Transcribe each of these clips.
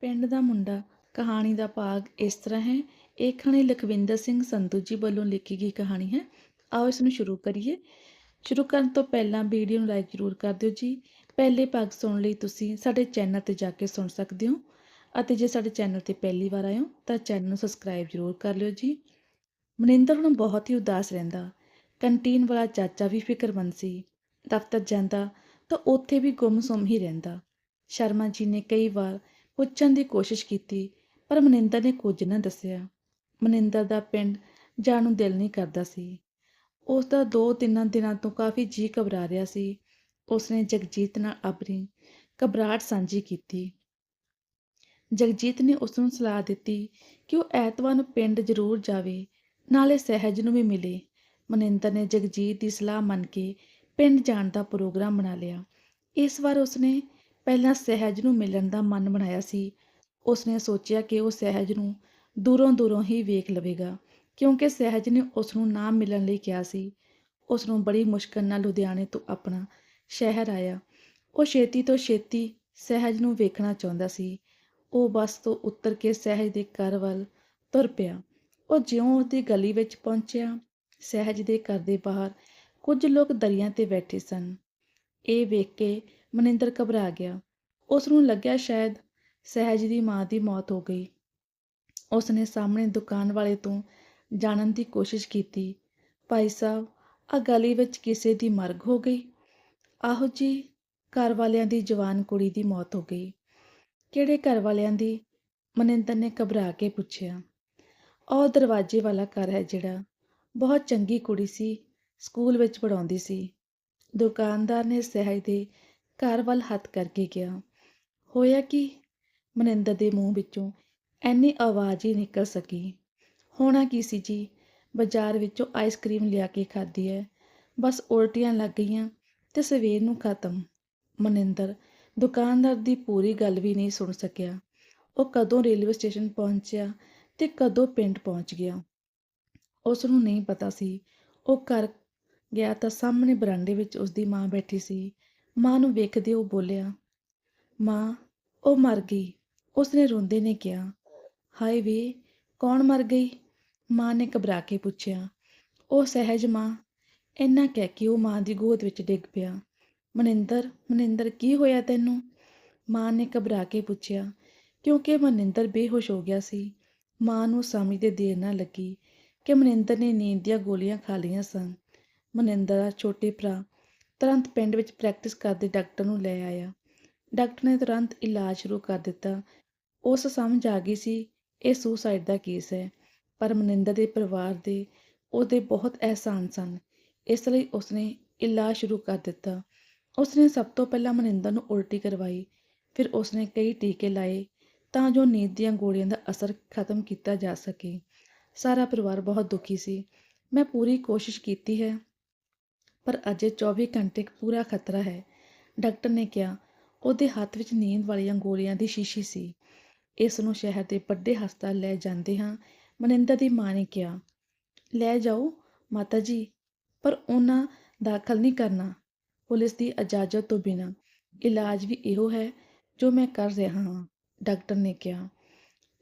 ਪਿੰਡ ਦਾ ਮੁੰਡਾ ਕਹਾਣੀ ਦਾ ਭਾਗ ਇਸ ਤਰ੍ਹਾਂ ਹੈ। ਇਹ ਕਹਾਣੀ ਲਖਵਿੰਦਰ ਸਿੰਘ ਸੰਧੂ ਜੀ ਵੱਲੋਂ ਲਿਖੀ ਗਈ ਕਹਾਣੀ ਹੈ। ਆਓ ਇਸ ਨੂੰ ਸ਼ੁਰੂ ਕਰੀਏ। ਸ਼ੁਰੂ ਕਰਨ ਤੋਂ ਪਹਿਲਾਂ ਵੀਡੀਓ ਨੂੰ ਲਾਈਕ ਜ਼ਰੂਰ ਕਰ ਦਿਓ ਜੀ। ਪਹਿਲੇ ਭਾਗ ਸੁਣਨ ਲਈ ਤੁਸੀਂ ਸਾਡੇ ਚੈਨਲ ਤੇ ਜਾ ਕੇ ਸੁਣ ਸਕਦੇ ਹੋ ਅਤੇ ਜੇ ਸਾਡੇ ਚੈਨਲ ਤੇ ਪਹਿਲੀ ਵਾਰ ਆਏ ਹੋ ਤਾਂ ਚੈਨਲ ਨੂੰ ਸਬਸਕ੍ਰਾਈਬ ਜ਼ਰੂਰ ਕਰ ਲਿਓ ਜੀ। ਮਨਿੰਦਰ ਹੁਣ ਬਹੁਤ ਹੀ ਉਦਾਸ ਰਹਿੰਦਾ। ਕੰਟੀਨ ਵਾਲਾ ਚਾਚਾ ਵੀ ਫਿਕਰਮੰਦ ਸੀ। ਦਫ਼ਤਰ ਜਾਂਦਾ ਤਾਂ ਉੱਥੇ ਵੀ ਗੁੰਮਸੁੰਮ ਹੀ ਰਹਿੰਦਾ। ਸ਼ਰਮਾ ਜੀ ਨੇ ਕਈ ਵਾਰ ਪੁੱਛਣ ਦੀ ਕੋਸ਼ਿਸ਼ ਕੀਤੀ, ਪਰ ਮਨਿੰਦਰ ਨੇ ਕੁਝ ਨਾ ਦੱਸਿਆ। ਮਨਿੰਦਰ ਦਾ ਪਿੰਡ ਜਾਣ ਨੂੰ ਦਿਲ ਨਹੀਂ ਕਰਦਾ ਸੀ। ਉਸ ਦਾ ਦੋ ਤਿੰਨ ਦਿਨਾਂ ਤੋਂ ਕਾਫੀ ਜੀ ਘਬਰਾ ਰਿਹਾ ਸੀ। ਉਸਨੇ ਜਗਜੀਤ ਨਾਲ ਆਪਣੀ ਘਬਰਾਹਟ ਸਾਂਝੀ ਕੀਤੀ। ਜਗਜੀਤ ਨੇ ਉਸ ਨੂੰ ਸਲਾਹ ਦਿੱਤੀ ਕਿ ਉਹ ਐਤਵਾਰ ਨੂੰ ਪਿੰਡ ਜ਼ਰੂਰ ਜਾਵੇ, ਨਾਲੇ ਸਹਿਜ ਨੂੰ ਵੀ ਮਿਲੇ। ਮਨਿੰਦਰ ਨੇ ਜਗਜੀਤ ਦੀ ਸਲਾਹ ਮੰਨ ਕੇ ਪਿੰਡ ਜਾਣ ਦਾ ਪ੍ਰੋਗਰਾਮ ਬਣਾ ਲਿਆ। ਇਸ ਵਾਰ ਉਸਨੇ ਪਹਿਲਾਂ ਸਹਿਜ ਨੂੰ ਮਿਲਣ ਦਾ ਮਨ ਬਣਾਇਆ ਸੀ। ਉਸਨੇ ਸੋਚਿਆ ਕਿ ਉਹ ਸਹਿਜ ਨੂੰ ਦੂਰੋਂ ਦੂਰੋਂ ਹੀ ਵੇਖ ਲਵੇਗਾ, ਕਿਉਂਕਿ ਸਹਿਜ ਨੇ ਉਸ ਨੂੰ ਨਾ ਮਿਲਣ ਲਈ ਕਿਹਾ ਸੀ। ਉਸ ਨੂੰ ਬੜੀ ਮੁਸ਼ਕਲ ਨਾਲ ਲੁਧਿਆਣੇ ਤੋਂ ਆਪਣਾ ਸ਼ਹਿਰ ਆਇਆ। ਉਹ ਛੇਤੀ ਤੋਂ ਛੇਤੀ ਸਹਿਜ ਨੂੰ ਵੇਖਣਾ ਚਾਹੁੰਦਾ ਸੀ। ਉਹ ਬੱਸ ਤੋਂ ਉਤਰ ਕੇ ਸਹਿਜ ਦੇ ਘਰ ਵੱਲ ਤੁਰ ਪਿਆ। ਉਹ ਜਿਉਂ ਉਹਦੀ ਗਲੀ ਵਿੱਚ ਪਹੁੰਚਿਆ, ਸਹਿਜ ਦੇ ਘਰ ਦੇ ਬਾਹਰ ਕੁਝ ਲੋਕ ਦਰੀਆਂ ਤੇ ਬੈਠੇ ਸਨ। ਇਹ ਵੇਖ ਕੇ ਮਨਿੰਦਰ ਘਬਰਾ ਗਿਆ। ਉਸ ਨੂੰ ਲੱਗਿਆ ਸ਼ਾਇਦ ਸਹਿਜ ਦੀ ਮਾਂ ਦੀ ਮੌਤ ਹੋ ਗਈ। ਉਸ ਨੇ ਸਾਹਮਣੇ ਦੁਕਾਨ ਵਾਲੇ ਤੋਂ ਜਾਣਨ ਦੀ ਕੋਸ਼ਿਸ਼ ਕੀਤੀ। ਭਾਈ ਸਾਹਿਬ ਆ ਗਲੀ ਵਿੱਚ ਕਿਸੇ ਦੀ ਮਰਗ ਹੋ ਗਈ। ਆਹੋ ਜੀ, ਘਰ ਵਾਲਿਆਂ ਦੀ ਜਵਾਨ ਕੁੜੀ ਦੀ ਮੌਤ ਹੋ ਗਈ। ਕਿਹੜੇ ਘਰ ਵਾਲਿਆਂ ਦੀ? ਮਨਿੰਦਰ ਨੇ ਘਬਰਾ ਕੇ ਪੁੱਛਿਆ। ਉਹ ਦਰਵਾਜ਼ੇ ਵਾਲਾ ਘਰ ਹੈ ਜਿਹੜਾ ਬਹੁਤ ਚੰਗੀ ਕੁੜੀ ਸੀ, ਸਕੂਲ ਵਿੱਚ ਪੜਾਉਂਦੀ ਸੀ। ਦੁਕਾਨਦਾਰ ਨੇ ਸਹਿਜ ਦੇ ਘਰ ਵੱਲ ਹੱਥ ਕਰਕੇ ਕਿਹਾ। ਹੋਇਆ ਕਿ? ਮਨਿੰਦਰ ਦੇ ਮੂੰਹ ਵਿੱਚੋਂ ਐਨੀ ਆਵਾਜ਼ ਹੀ ਨਿਕਲ ਸਕੀ। ਹੋਣਾ ਕੀ ਸੀ ਜੀ? ਬਾਜ਼ਾਰ ਵਿੱਚੋਂ ਆਈਸਕ੍ਰੀਮ ਲਿਆ ਕੇ ਖਾਧੀ ਹੈ ਬਸ ਉਲਟੀਆਂ ਲੱਗ ਗਈਆਂ ਤੇ ਸਵੇਰ ਨੂੰ ਖਤਮ। ਮਨਿੰਦਰ ਦੁਕਾਨਦਾਰ ਦੀ ਪੂਰੀ ਗੱਲ ਵੀ ਨਹੀਂ ਸੁਣ ਸਕਿਆ। ਉਹ ਕਦੋਂ ਰੇਲਵੇ ਸਟੇਸ਼ਨ ਪਹੁੰਚਿਆ ਤੇ ਕਦੋਂ ਪਿੰਡ ਪਹੁੰਚ ਗਿਆ। ਉਸ ਨੂੰ ਨਹੀਂ ਪਤਾ ਸੀ। ਉਹ ਘਰ ਗਿਆ ਤਾਂ ਸਾਹਮਣੇ ਬਰਾਂਡੇ ਵਿੱਚ ਉਸ ਦੀ ਮਾਂ ਬੈਠੀ ਸੀ। ਮਾਂ ਨੂੰ ਵੇਖਦੇ ਉਹ ਬੋਲਿਆ ਮਾਂ, ਉਹ ਮਰ ਗਈ। ਉਸਨੇ ਰੋਂਦੇ ਨੇ ਕਿਹਾ, ਹਾਏ ਵੇ, ਕੌਣ ਮਰ ਗਈ? ਮਾਂ ਨੇ ਘਬਰਾ ਕੇ ਪੁੱਛਿਆ, ਉਹ ਸਹਿਜ ਮਾਂ? ਇੰਨਾ ਕਹਿ ਕੇ ਉਹ ਮਾਂ ਦੀ ਗੋਦ ਵਿੱਚ ਡਿੱਗ ਪਿਆ, ਮਨਿੰਦਰ ਮਨਿੰਦਰ, ਕੀ ਹੋਇਆ ਤੈਨੂੰ? ਮਾਂ ਨੇ ਘਬਰਾ ਕੇ ਪੁੱਛਿਆ, ਕਿਉਂਕਿ ਮਨਿੰਦਰ ਬੇਹੋਸ਼ ਹੋ ਗਿਆ ਸੀ। ਮਾਂ ਨੂੰ ਸਮਝਦੇ ਦੇਰ ਨਾ ਲੱਗੀ ਕਿ ਮਨਿੰਦਰ ਨੇ ਨੀਂਦ ਦੀਆਂ ਗੋਲੀਆਂ ਖਾ ਲਈਆਂ ਸਨ। ਮਨਿੰਦਰ ਦਾ ਛੋਟੇ ਭਰਾ ਤੁਰੰਤ ਪਿੰਡ ਵਿੱਚ ਪ੍ਰੈਕਟਿਸ ਕਰਦੇ ਡਾਕਟਰ ਨੂੰ ਲੈ ਆਇਆ। ਡਾਕਟਰ ਨੇ ਤੁਰੰਤ ਇਲਾਜ ਸ਼ੁਰੂ ਕਰ ਦਿੱਤਾ। ਉਸ ਸਮਝ ਆ ਗਈ ਸੀ, ਇਹ ਸੁਸਾਈਡ ਦਾ ਕੇਸ ਹੈ, ਪਰ ਮਨਿੰਦਰ ਦੇ ਪਰਿਵਾਰ ਦੇ ਉਹਦੇ ਬਹੁਤ ਅਹਿਸਾਨ ਸਨ। ਇਸ ਲਈ ਉਸਨੇ ਇਲਾਜ ਸ਼ੁਰੂ ਕਰ ਦਿੱਤਾ। ਉਸਨੇ ਸਭ ਤੋਂ ਪਹਿਲਾਂ ਮਨਿੰਦਰ ਨੂੰ ਉਲਟੀ ਕਰਵਾਈ, ਫਿਰ ਉਸਨੇ ਕਈ ਟੀਕੇ ਲਾਏ ਤਾਂ ਜੋ ਨੀਂਦ ਦੀਆਂ ਗੋਲੀਆਂ ਦਾ ਅਸਰ ਖਤਮ ਕੀਤਾ ਜਾ ਸਕੇ। ਸਾਰਾ ਪਰਿਵਾਰ ਬਹੁਤ ਦੁਖੀ ਸੀ। ਮੈਂ ਪੂਰੀ ਕੋਸ਼ਿਸ਼ ਕੀਤੀ ਹੈ, ਪਰ ਅਜੇ 24 ਘੰਟੇ ਪੂਰਾ ਖਤਰਾ ਹੈ, ਡਾਕਟਰ ਨੇ ਕਿਹਾ। ਉਹਦੇ ਹੱਥ ਵਿੱਚ ਨੀਂਦ ਵਾਲੀਆਂ ਗੋਲੀਆਂ ਦੀ ਸ਼ੀਸ਼ੀ ਸੀ। ਇਸ ਨੂੰ ਸ਼ਹਿਰ ਦੇ ਵੱਡੇ ਹਸਪਤਾਲ ਲੈ ਜਾਂਦੇ ਹਾਂ, ਮਨਿੰਦਰ ਦੀ ਮਾਂ ਨੇ ਕਿਹਾ। ਲੈ ਜਾਓ ਮਾਤਾ ਜੀ, ਪਰ ਉਹਨਾਂ ਦਾਖਲ ਨਹੀਂ ਕਰਨਾ। ਪੁਲਿਸ ਦੀ ਇਜਾਜ਼ਤ ਤੋਂ ਬਿਨਾਂ ਇਲਾਜ ਵੀ ਇਹੋ ਹੈ ਜੋ ਮੈਂ ਕਰ ਰਿਹਾ ਹਾਂ, ਡਾਕਟਰ ਨੇ ਕਿਹਾ।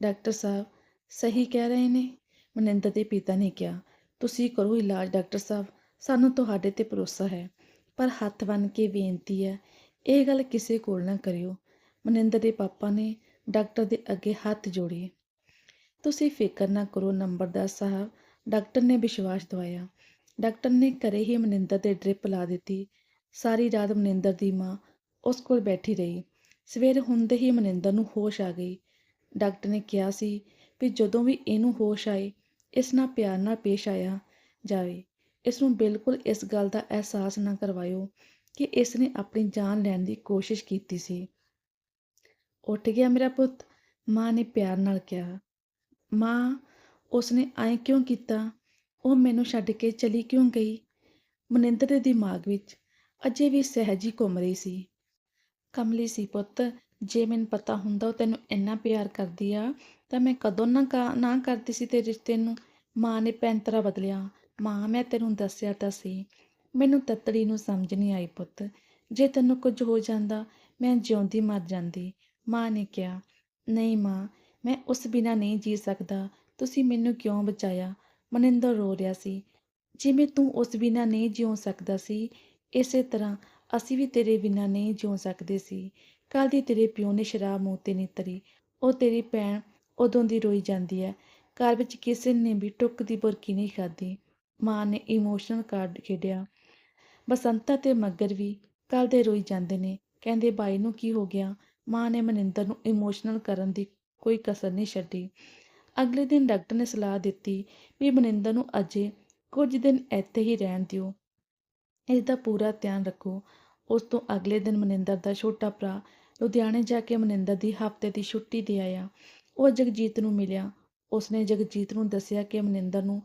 ਡਾਕਟਰ ਸਾਹਿਬ, ਸਹੀ ਕਹਿ ਰਹੇ ਨੇ? ਮਨਿੰਦਰ ਦੇ ਪਿਤਾ ਨੇ ਕਿਹਾ। ਤੁਸੀਂ ਕਰੋ ਇਲਾਜ, ਡਾਕਟਰ ਸਾਹਿਬ। ਸਾਨੂੰ ਤੁਹਾਡੇ ਤੇ ਭਰੋਸਾ ਹੈ, ਪਰ ਹੱਥ ਬੰਨ ਕੇ ਬੇਨਤੀ ਹੈ ਇਹ ਗੱਲ ਕਿਸੇ ਕੋਲ ਨਾ ਕਰਿਓ। ਮਨਿੰਦਰ ਦੇ ਪਾਪਾ ਨੇ ਡਾਕਟਰ ਦੇ ਅੱਗੇ ਹੱਥ ਜੋੜੇ ਤੁਸੀਂ ਫਿਕਰ ਨਾ ਕਰੋ, ਨੰਬਰਦਾਰ ਸਾਹਿਬ, ਡਾਕਟਰ ਨੇ ਵਿਸ਼ਵਾਸ ਦਵਾਇਆ। ਡਾਕਟਰ ਨੇ ਘਰੇ ਹੀ ਮਨਿੰਦਰ ਦੇ ਡ੍ਰਿਪ ਲਾ ਦਿੱਤੀ। ਸਾਰੀ ਰਾਤ ਮਨਿੰਦਰ ਦੀ ਮਾਂ ਉਸ ਕੋਲ ਬੈਠੀ ਰਹੀ। ਸਵੇਰ ਹੁੰਦੇ ਹੀ ਮਨਿੰਦਰ ਨੂੰ ਹੋਸ਼ ਆ ਗਈ। ਡਾਕਟਰ ਨੇ ਕਿਹਾ ਸੀ ਵੀ ਜਦੋਂ ਵੀ ਇਹਨੂੰ ਹੋਸ਼ ਆਏ, ਇਸ ਨਾਲ ਪਿਆਰ ਨਾਲ ਪੇਸ਼ ਆਇਆ ਜਾਵੇ। ਇਸ ਨੂੰ ਬਿਲਕੁਲ ਇਸ ਗੱਲ ਦਾ ਅਹਿਸਾਸ ਨਾ ਕਰਵਾਇਓ। ਕਿ ਇਸ ਨੇ ਆਪਣੀ ਜਾਨ ਲੈਣ ਦੀ ਕੋਸ਼ਿਸ਼ ਕੀਤੀ ਸੀ। ਉੱਠ ਗਿਆ ਮੇਰਾ ਪੁੱਤ, ਮਾਂ ਨੇ ਪਿਆਰ ਨਾਲ ਕਿਹਾ। ਮਾਂ ਉਸਨੇ ਐਂ ਕਿਉਂ ਕੀਤਾ? ਉਹ ਮੈਨੂੰ ਛੱਡ ਕੇ ਚਲੀ ਕਿਉਂ ਗਈ? ਮਨਿੰਦਰ ਦੇ ਦਿਮਾਗ ਵਿੱਚ ਅਜੇ ਵੀ ਸਹਿਜੀ ਘੁੰਮ ਰਹੀ ਸੀ। ਕਮਲੀ ਸੀ, ਪੁੱਤ, ਜੇ ਮੈਨੂੰ ਪਤਾ ਹੁੰਦਾ ਉਹ ਤੈਨੂੰ ਇੰਨਾ ਪਿਆਰ ਕਰਦੀ ਆ, ਤਾਂ ਮੈਂ ਕਦੋਂ ਨਾ ਕਾ- ਨਾ ਕਰਦੀ ਸੀ ਤੇ ਰਿਸ਼ਤੇ ਨੂੰ। ਮਾਂ ਨੇ ਪੈਂਤਰਾ ਬਦਲਿਆ। ਮਾਂ, ਮੈਂ ਤੈਨੂੰ ਦੱਸਿਆ ਤਾਂ ਸੀ। ਮੈਨੂੰ ਤੱਤੜੀ ਨੂੰ ਸਮਝ ਨਹੀਂ ਆਈ ਪੁੱਤ। ਜੇ ਤੈਨੂੰ ਕੁਝ ਹੋ ਜਾਂਦਾ, ਮੈਂ ਜਿਉਂਦੀ ਮਰ ਜਾਂਦੀ। ਮਾਂ ਨੇ ਕਿਹਾ, ਨਹੀਂ ਮਾਂ, ਮੈਂ ਉਸ ਬਿਨਾਂ ਨਹੀਂ ਜੀ ਸਕਦਾ। ਤੁਸੀਂ ਮੈਨੂੰ ਕਿਉਂ ਬਚਾਇਆ? ਮਨਿੰਦਰ ਰੋ ਰਿਹਾ ਸੀ। ਜਿਵੇਂ ਤੂੰ ਉਸ ਬਿਨਾਂ ਨਹੀਂ ਜਿਉ ਸਕਦਾ ਸੀ, ਇਸੇ ਤਰ੍ਹਾਂ ਅਸੀਂ ਵੀ ਤੇਰੇ ਬਿਨਾਂ ਨਹੀਂ ਜਿਉ ਸਕਦੇ ਸੀ। ਕੱਲ੍ਹ ਦੀ ਤੇਰੇ ਪਿਓ ਨੇ ਸ਼ਰਾਬ ਮੂੰਹ 'ਤੇ ਨਹੀਂ ਤਰੀ ਉਹ ਤੇਰੀ ਭੈਣ ਉਦੋਂ ਦੀ ਰੋਈ ਜਾਂਦੀ ਹੈ ਘਰ ਵਿੱਚ ਕਿਸੇ ਨੇ ਵੀ ਟੁੱਕ ਦੀ ਬੁਰਕੀ ਨਹੀਂ ਖਾਧੀ। ਮਾਂ ਨੇ ਇਮੋਸ਼ਨਲ ਕਾਰਡ ਖੇਡਿਆ। ਬਸੰਤਾ ਤੇ ਮੱਗਰ ਵੀ ਕੱਲ੍ਹ ਦੇ ਰੋਈ ਜਾਂਦੇ ਨੇ। ਕਹਿੰਦੇ ਬਾਈ ਨੂੰ ਕੀ ਹੋ ਗਿਆ? ਮਾਂ ਨੇ ਮਨਿੰਦਰ ਨੂੰ ਇਮੋਸ਼ਨਲ ਕਰਨ ਦੀ ਕੋਈ ਕਸਰ ਨਹੀਂ ਛੱਡੀ। ਅਗਲੇ ਦਿਨ ਡਾਕਟਰ ਨੇ ਸਲਾਹ ਦਿੱਤੀ ਵੀ ਮਨਿੰਦਰ ਨੂੰ ਅਜੇ ਕੁਝ ਦਿਨ ਇੱਥੇ ਹੀ ਰਹਿਣ ਦਿਓ। ਇਸ ਦਾ ਪੂਰਾ ਧਿਆਨ ਰੱਖੋ। ਉਸ ਤੋਂ ਅਗਲੇ ਦਿਨ ਮਨਿੰਦਰ ਦਾ ਛੋਟਾ ਭਰਾ ਲੁਧਿਆਣੇ ਜਾ ਕੇ ਮਨਿੰਦਰ ਦੀ ਹਫ਼ਤੇ ਦੀ ਛੁੱਟੀ ਦੇ ਆਇਆ। ਉਹ ਜਗਜੀਤ ਨੂੰ ਮਿਲਿਆ। ਉਸਨੇ ਜਗਜੀਤ ਨੂੰ ਦੱਸਿਆ ਕਿ ਮਨਿੰਦਰ ਨੂੰ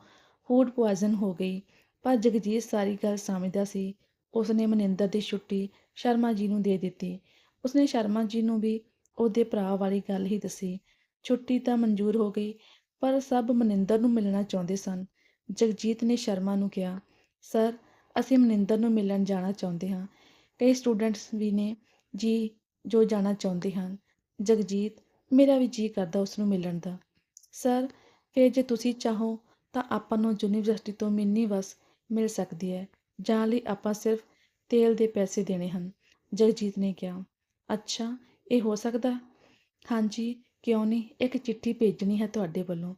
ਫੂਡ ਪੁਆਇਜ਼ਨ ਹੋ ਗਈ। ਪਰ ਜਗਜੀਤ ਸਾਰੀ ਗੱਲ ਸਮਝਦਾ ਸੀ। ਉਸਨੇ ਮਨਿੰਦਰ ਦੀ ਛੁੱਟੀ ਸ਼ਰਮਾ ਜੀ ਨੂੰ ਦੇ ਦਿੱਤੀ। ਉਸਨੇ ਸ਼ਰਮਾ ਜੀ ਨੂੰ ਵੀ ਉਹਦੇ ਭਰਾ ਵਾਲੀ ਗੱਲ ਹੀ ਦੱਸੀ। ਛੁੱਟੀ ਤਾਂ ਮਨਜ਼ੂਰ ਹੋ ਗਈ, ਪਰ ਸਭ ਮਨਿੰਦਰ ਨੂੰ ਮਿਲਣਾ ਚਾਹੁੰਦੇ ਸਨ। ਜਗਜੀਤ ਨੇ ਸ਼ਰਮਾ ਨੂੰ ਕਿਹਾ, ਸਰ, ਅਸੀਂ ਮਨਿੰਦਰ ਨੂੰ ਮਿਲਣ ਜਾਣਾ ਚਾਹੁੰਦੇ ਹਾਂ। ਕਈ ਸਟੂਡੈਂਟਸ ਵੀ ਨੇ ਜੀ ਜੋ ਜਾਣਾ ਚਾਹੁੰਦੇ ਹਨ। ਜਗਜੀਤ, ਮੇਰਾ ਵੀ ਜੀ ਕਰਦਾ ਉਸ ਨੂੰ ਮਿਲਣ ਦਾ। ਸਰ ਫਿਰ ਜੇ ਤੁਸੀਂ ਚਾਹੋ ਤਾਂ ਆਪਾਂ ਨੂੰ ਯੂਨੀਵਰਸਿਟੀ ਤੋਂ ਮਿੰਨੀ ਬੱਸ ਮਿਲ ਸਕਦੀ ਹੈ, ਜਾਣ ਲਈ ਆਪਾਂ ਸਿਰਫ ਤੇਲ ਦੇ ਪੈਸੇ ਦੇਣੇ ਹਨ। ਜਗਜੀਤ ਨੇ ਕਿਹਾ, ਅੱਛਾ, ਇਹ ਹੋ ਸਕਦਾ? ਹਾਂਜੀ, ਕਿਉਂ ਨਹੀਂ? ਇੱਕ ਚਿੱਠੀ ਭੇਜਣੀ ਹੈ ਤੁਹਾਡੇ ਵੱਲੋਂ।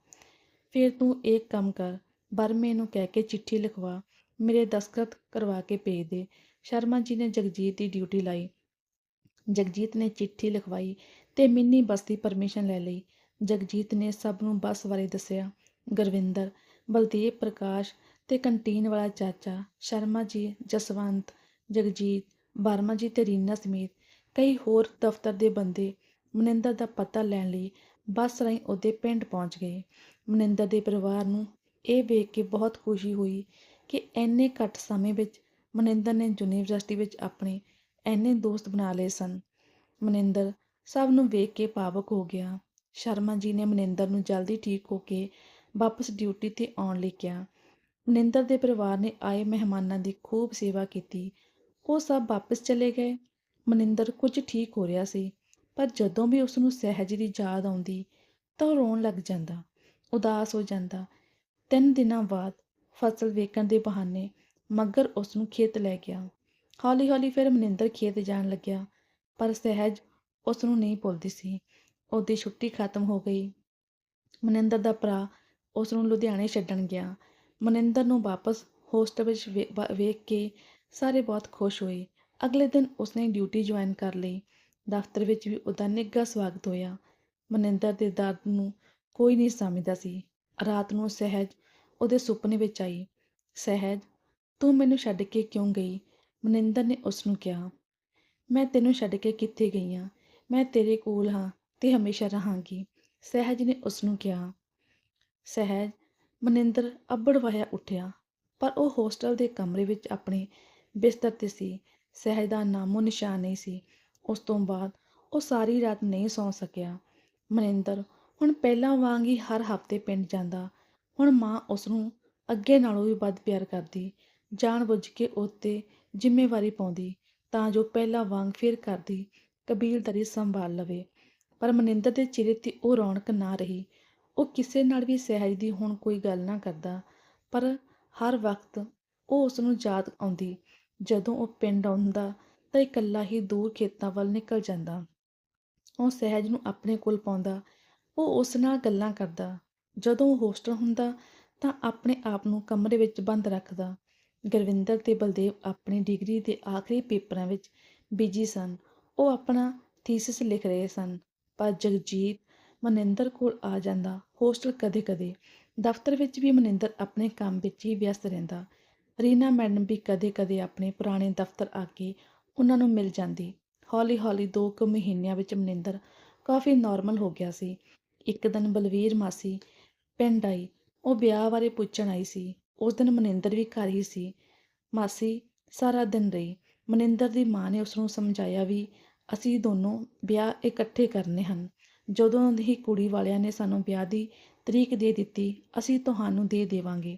ਫਿਰ ਤੂੰ ਇੱਕ ਕੰਮ ਕਰ ਬਰਮੇ ਨੂੰ ਕਹਿ ਕੇ ਚਿੱਠੀ ਲਿਖਵਾ, ਮੇਰੇ ਦਸਖਤ ਕਰਵਾ ਕੇ ਭੇਜ ਦੇ। ਸ਼ਰਮਾ ਜੀ ਨੇ ਜਗਜੀਤ ਦੀ ਡਿਊਟੀ ਲਾਈ। ਜਗਜੀਤ ਨੇ ਚਿੱਠੀ ਲਿਖਵਾਈ ਤੇ ਮਿੰਨੀ ਬੱਸ ਦੀ ਪਰਮਿਸ਼ਨ ਲੈ ਲਈ। ਜਗਜੀਤ ਨੇ ਸਭ ਨੂੰ ਬੱਸ ਬਾਰੇ ਦੱਸਿਆ। ਗੁਰਵਿੰਦਰ, ਬਲਦੇਵ ਪ੍ਰਕਾਸ਼ ਤੇ ਕੰਟੀਨ ਵਾਲਾ ਚਾਚਾ ਸ਼ਰਮਾ ਜੀ, ਜਸਵੰਤ, ਜਗਜੀਤ, ਵਰਮਾ ਜੀ ਤੇ ਰੀਨਾ ਸਮੇਤ ਕਈ ਹੋਰ ਦਫ਼ਤਰ ਦੇ ਬੰਦੇ ਮਨਿੰਦਰ ਦਾ ਪਤਾ ਲੈਣ ਲਈ ਬੱਸ ਰਾਹੀਂ ਉਹਦੇ ਪਿੰਡ ਪਹੁੰਚ ਗਏ। ਮਨਿੰਦਰ ਦੇ ਪਰਿਵਾਰ ਨੂੰ ਇਹ ਵੇਖ ਕੇ ਬਹੁਤ ਖੁਸ਼ੀ ਹੋਈ ਕਿ ਇੰਨੇ ਘੱਟ ਸਮੇਂ ਵਿੱਚ ਮਨਿੰਦਰ ਨੇ ਯੂਨੀਵਰਸਿਟੀ ਵਿੱਚ ਆਪਣੇ ਇੰਨੇ ਦੋਸਤ ਬਣਾ ਲਏ ਸਨ। ਮਨਿੰਦਰ ਸਭ ਨੂੰ ਵੇਖ ਕੇ ਭਾਵੁਕ ਹੋ ਗਿਆ। ਸ਼ਰਮਾ ਜੀ ਨੇ ਮਨਿੰਦਰ ਨੂੰ ਜਲਦੀ ਠੀਕ ਹੋ ਕੇ ਵਾਪਸ ਡਿਊਟੀ ਤੇ ਆਉਣ ਲਈ ਕਿਹਾ। ਮਨਿੰਦਰ ਦੇ ਪਰਿਵਾਰ ਨੇ ਆਏ ਮਹਿਮਾਨਾਂ ਦੀ ਖੂਬ ਸੇਵਾ ਕੀਤੀ। ਉਹ ਸਭ ਵਾਪਸ ਚਲੇ ਗਏ। ਮਨਿੰਦਰ ਕੁਝ ਠੀਕ ਹੋ ਰਿਹਾ ਸੀ, ਪਰ ਜਦੋਂ ਵੀ ਉਸ ਨੂੰ ਸਹਿਜ ਦੀ ਯਾਦ ਆਉਂਦੀ ਤਾਂ ਉਹ ਰੋਣ ਲੱਗ ਜਾਂਦਾ, ਉਦਾਸ ਹੋ ਜਾਂਦਾ। ਤਿੰਨ ਦਿਨਾਂ ਬਾਅਦ ਫਸਲ ਵੇਚਣ ਦੇ ਬਹਾਨੇ ਮੱਗਰ ਉਸ ਨੂੰ ਖੇਤ ਲੈ ਗਿਆ। ਹੌਲੀ ਹੌਲੀ ਫਿਰ ਮਨਿੰਦਰ ਖੇਤ ਜਾਣ ਲੱਗਿਆ, ਪਰ ਸਹਿਜ ਉਸ ਨੂੰ ਨਹੀਂ ਭੁੱਲਦੀ ਸੀ। ਉਹਦੀ ਛੁੱਟੀ ਖਤਮ ਹੋ ਗਈ। ਮਨਿੰਦਰ ਦਾ ਭਰਾ ਉਸ ਨੂੰ ਲੁਧਿਆਣੇ ਛੱਡਣ ਗਿਆ। ਮਨਿੰਦਰ ਨੂੰ ਵਾਪਸ ਹੋਸਟਲ ਵਿੱਚ ਵੇ- ਵੇਖ ਕੇ ਸਾਰੇ ਬਹੁਤ ਖੁਸ਼ ਹੋਏ। ਅਗਲੇ ਦਿਨ ਉਸਨੇ ਡਿਊਟੀ ਜੁਆਇਨ ਕਰ ਲਈ। ਦਫ਼ਤਰ ਵਿੱਚ ਵੀ ਉਹਦਾ ਨਿੱਘਾ ਸਵਾਗਤ ਹੋਇਆ। ਮਨਿੰਦਰ ਦੇ ਦਰਦ ਨੂੰ ਕੋਈ ਨਹੀਂ ਸਮਝਦਾ ਸੀ। ਰਾਤ ਨੂੰ ਸਹਿਜ ਉਹਦੇ ਸੁਪਨੇ ਵਿੱਚ ਆਈ। ਸਹਿਜ, ਤੂੰ ਮੈਨੂੰ ਛੱਡ ਕੇ ਕਿਉਂ ਗਈ? ਮਨਿੰਦਰ ਨੇ ਉਸ ਨੂੰ ਕਿਹਾ। ਮੈਂ ਤੈਨੂੰ ਛੱਡ ਕੇ ਕਿੱਥੇ ਗਈ ਹਾਂ ਮੈਂ ਤੇਰੇ ਕੋਲ ਹਾਂ ਤੇ ਹਮੇਸ਼ਾ ਰਹਾਂਗੀ। ਸਹਿਜ ਨੇ ਉਸ ਨੂੰ ਕਿਹਾ। ਸਹਿਜ ਮਨਿੰਦਰ ਅੱਬੜ ਵਾਹਿਆ ਉੱਠਿਆ, ਪਰ ਉਹ ਹੋਸਟਲ ਦੇ ਕਮਰੇ ਵਿੱਚ ਆਪਣੇ ਬਿਸਤਰ ਤੇ ਸੀ। ਸਹਿਜ ਦਾ ਨਾਮੋ ਨਿਸ਼ਾਨ ਨਹੀਂ ਸੀ। ਉਸ ਤੋਂ ਬਾਅਦ ਉਹ ਸਾਰੀ ਰਾਤ ਨਹੀਂ ਸੌਂ ਸਕਿਆ। ਮਨਿੰਦਰ ਹੁਣ ਪਹਿਲਾਂ ਵਾਂਗ ਹੀ ਹਰ ਹਫ਼ਤੇ ਪਿੰਡ ਜਾਂਦਾ। ਹੁਣ ਮਾਂ ਉਸ ਨੂੰ ਅੱਗੇ ਨਾਲੋਂ ਵੀ ਵੱਧ ਪਿਆਰ ਕਰਦੀ। ਜਾਣ-ਬੁੱਝ ਕੇ ਉੱਤੇ ਜ਼ਿੰਮੇਵਾਰੀ ਪਾਉਂਦੀ, ਤਾਂ ਜੋ ਪਹਿਲਾਂ ਵਾਂਗ ਫਿਰ ਕਰਦੀ, ਕਬੀਲਦਾਰੀ ਸੰਭਾਲ ਲਵੇ। ਪਰ ਮਨਿੰਦਰ ਦੇ ਚਿਹਰੇ ਤੇ ਉਹ ਰੌਣਕ ਨਾ ਰਹੀ। ਉਹ ਕਿਸੇ ਨਾਲ ਵੀ ਸਹਿਜ ਦੀ ਹੁਣ ਕੋਈ ਗੱਲ ਨਾ ਕਰਦਾ, ਪਰ ਹਰ ਵਕਤ ਉਹ ਉਸ ਨੂੰ ਯਾਦ ਆਉਂਦੀ। ਜਦੋਂ ਉਹ ਪਿੰਡ ਆਉਂਦਾ ਤਾਂ ਇਕੱਲਾ ਹੀ ਦੂਰ ਖੇਤਾਂ ਵੱਲ ਨਿਕਲ ਜਾਂਦਾ। ਉਹ ਸਹਿਜ ਨੂੰ ਆਪਣੇ ਕੋਲ ਪਾਉਂਦਾ। ਉਹ ਉਸ ਨਾਲ ਗੱਲਾਂ ਕਰਦਾ। ਜਦੋਂ ਉਹ ਹੋਸਟਲ ਹੁੰਦਾ ਤਾਂ ਆਪਣੇ ਆਪ ਨੂੰ ਕਮਰੇ ਵਿੱਚ ਬੰਦ ਰੱਖਦਾ। ਗੁਰਵਿੰਦਰ ਤੇ ਬਲਦੇਵ ਆਪਣੀ ਡਿਗਰੀ ਦੇ ਆਖਰੀ ਪੇਪਰਾਂ ਵਿੱਚ ਬਿਜ਼ੀ ਸਨ। ਉਹ ਆਪਣਾ ਥੀਸਿਸ ਲਿਖ ਰਹੇ ਸਨ। ਪਰ ਜਗਜੀਤ ਮਨਿੰਦਰ ਕੋਲ ਆ ਜਾਂਦਾ। ਹੋਸਟਲ ਕਦੇ-ਕਦੇ। ਦਫ਼ਤਰ ਵਿੱਚ ਵੀ ਮਨਿੰਦਰ ਆਪਣੇ ਕੰਮ ਵਿੱਚ ਹੀ ਵਿਅਸਤ ਰਹਿੰਦਾ। ਰੀਨਾ ਮੈਡਮ ਵੀ ਕਦੇ-ਕਦੇ ਆਪਣੇ ਪੁਰਾਣੇ ਦਫ਼ਤਰ ਆ ਕੇ ਉਹਨਾਂ ਨੂੰ ਮਿਲ ਜਾਂਦੀ। ਹੌਲੀ-ਹੌਲੀ ਦੋ ਕੁ ਮਹੀਨਿਆਂ ਵਿੱਚ ਮਨਿੰਦਰ ਕਾਫੀ ਨਾਰਮਲ ਹੋ ਗਿਆ ਸੀ। ਇੱਕ ਦਿਨ ਬਲਵੀਰ ਮਾਸੀ ਪਿੰਡ ਆਈ। ਉਹ ਵਿਆਹ ਬਾਰੇ ਪੁੱਛਣ ਆਈ ਸੀ। ਉਸ ਦਿਨ ਮਨਿੰਦਰ ਵੀ ਘਰ ਹੀ ਸੀ। ਮਾਸੀ ਸਾਰਾ ਦਿਨ ਰਹੀ। ਮਨਿੰਦਰ ਦੀ ਮਾਂ ਨੇ ਉਸ ਨੂੰ ਸਮਝਾਇਆ ਵੀ ਅਸੀਂ ਦੋਨੋਂ ਵਿਆਹ ਇਕੱਠੇ ਕਰਨੇ ਹਨ। ਜਦੋਂ ਹੀ ਕੁੜੀ ਵਾਲਿਆਂ ਨੇ ਸਾਨੂੰ ਵਿਆਹ ਦੀ ਤਰੀਕ ਦੇ ਦਿੱਤੀ, ਅਸੀਂ ਤੁਹਾਨੂੰ ਦੇ ਦੇਵਾਂਗੇ।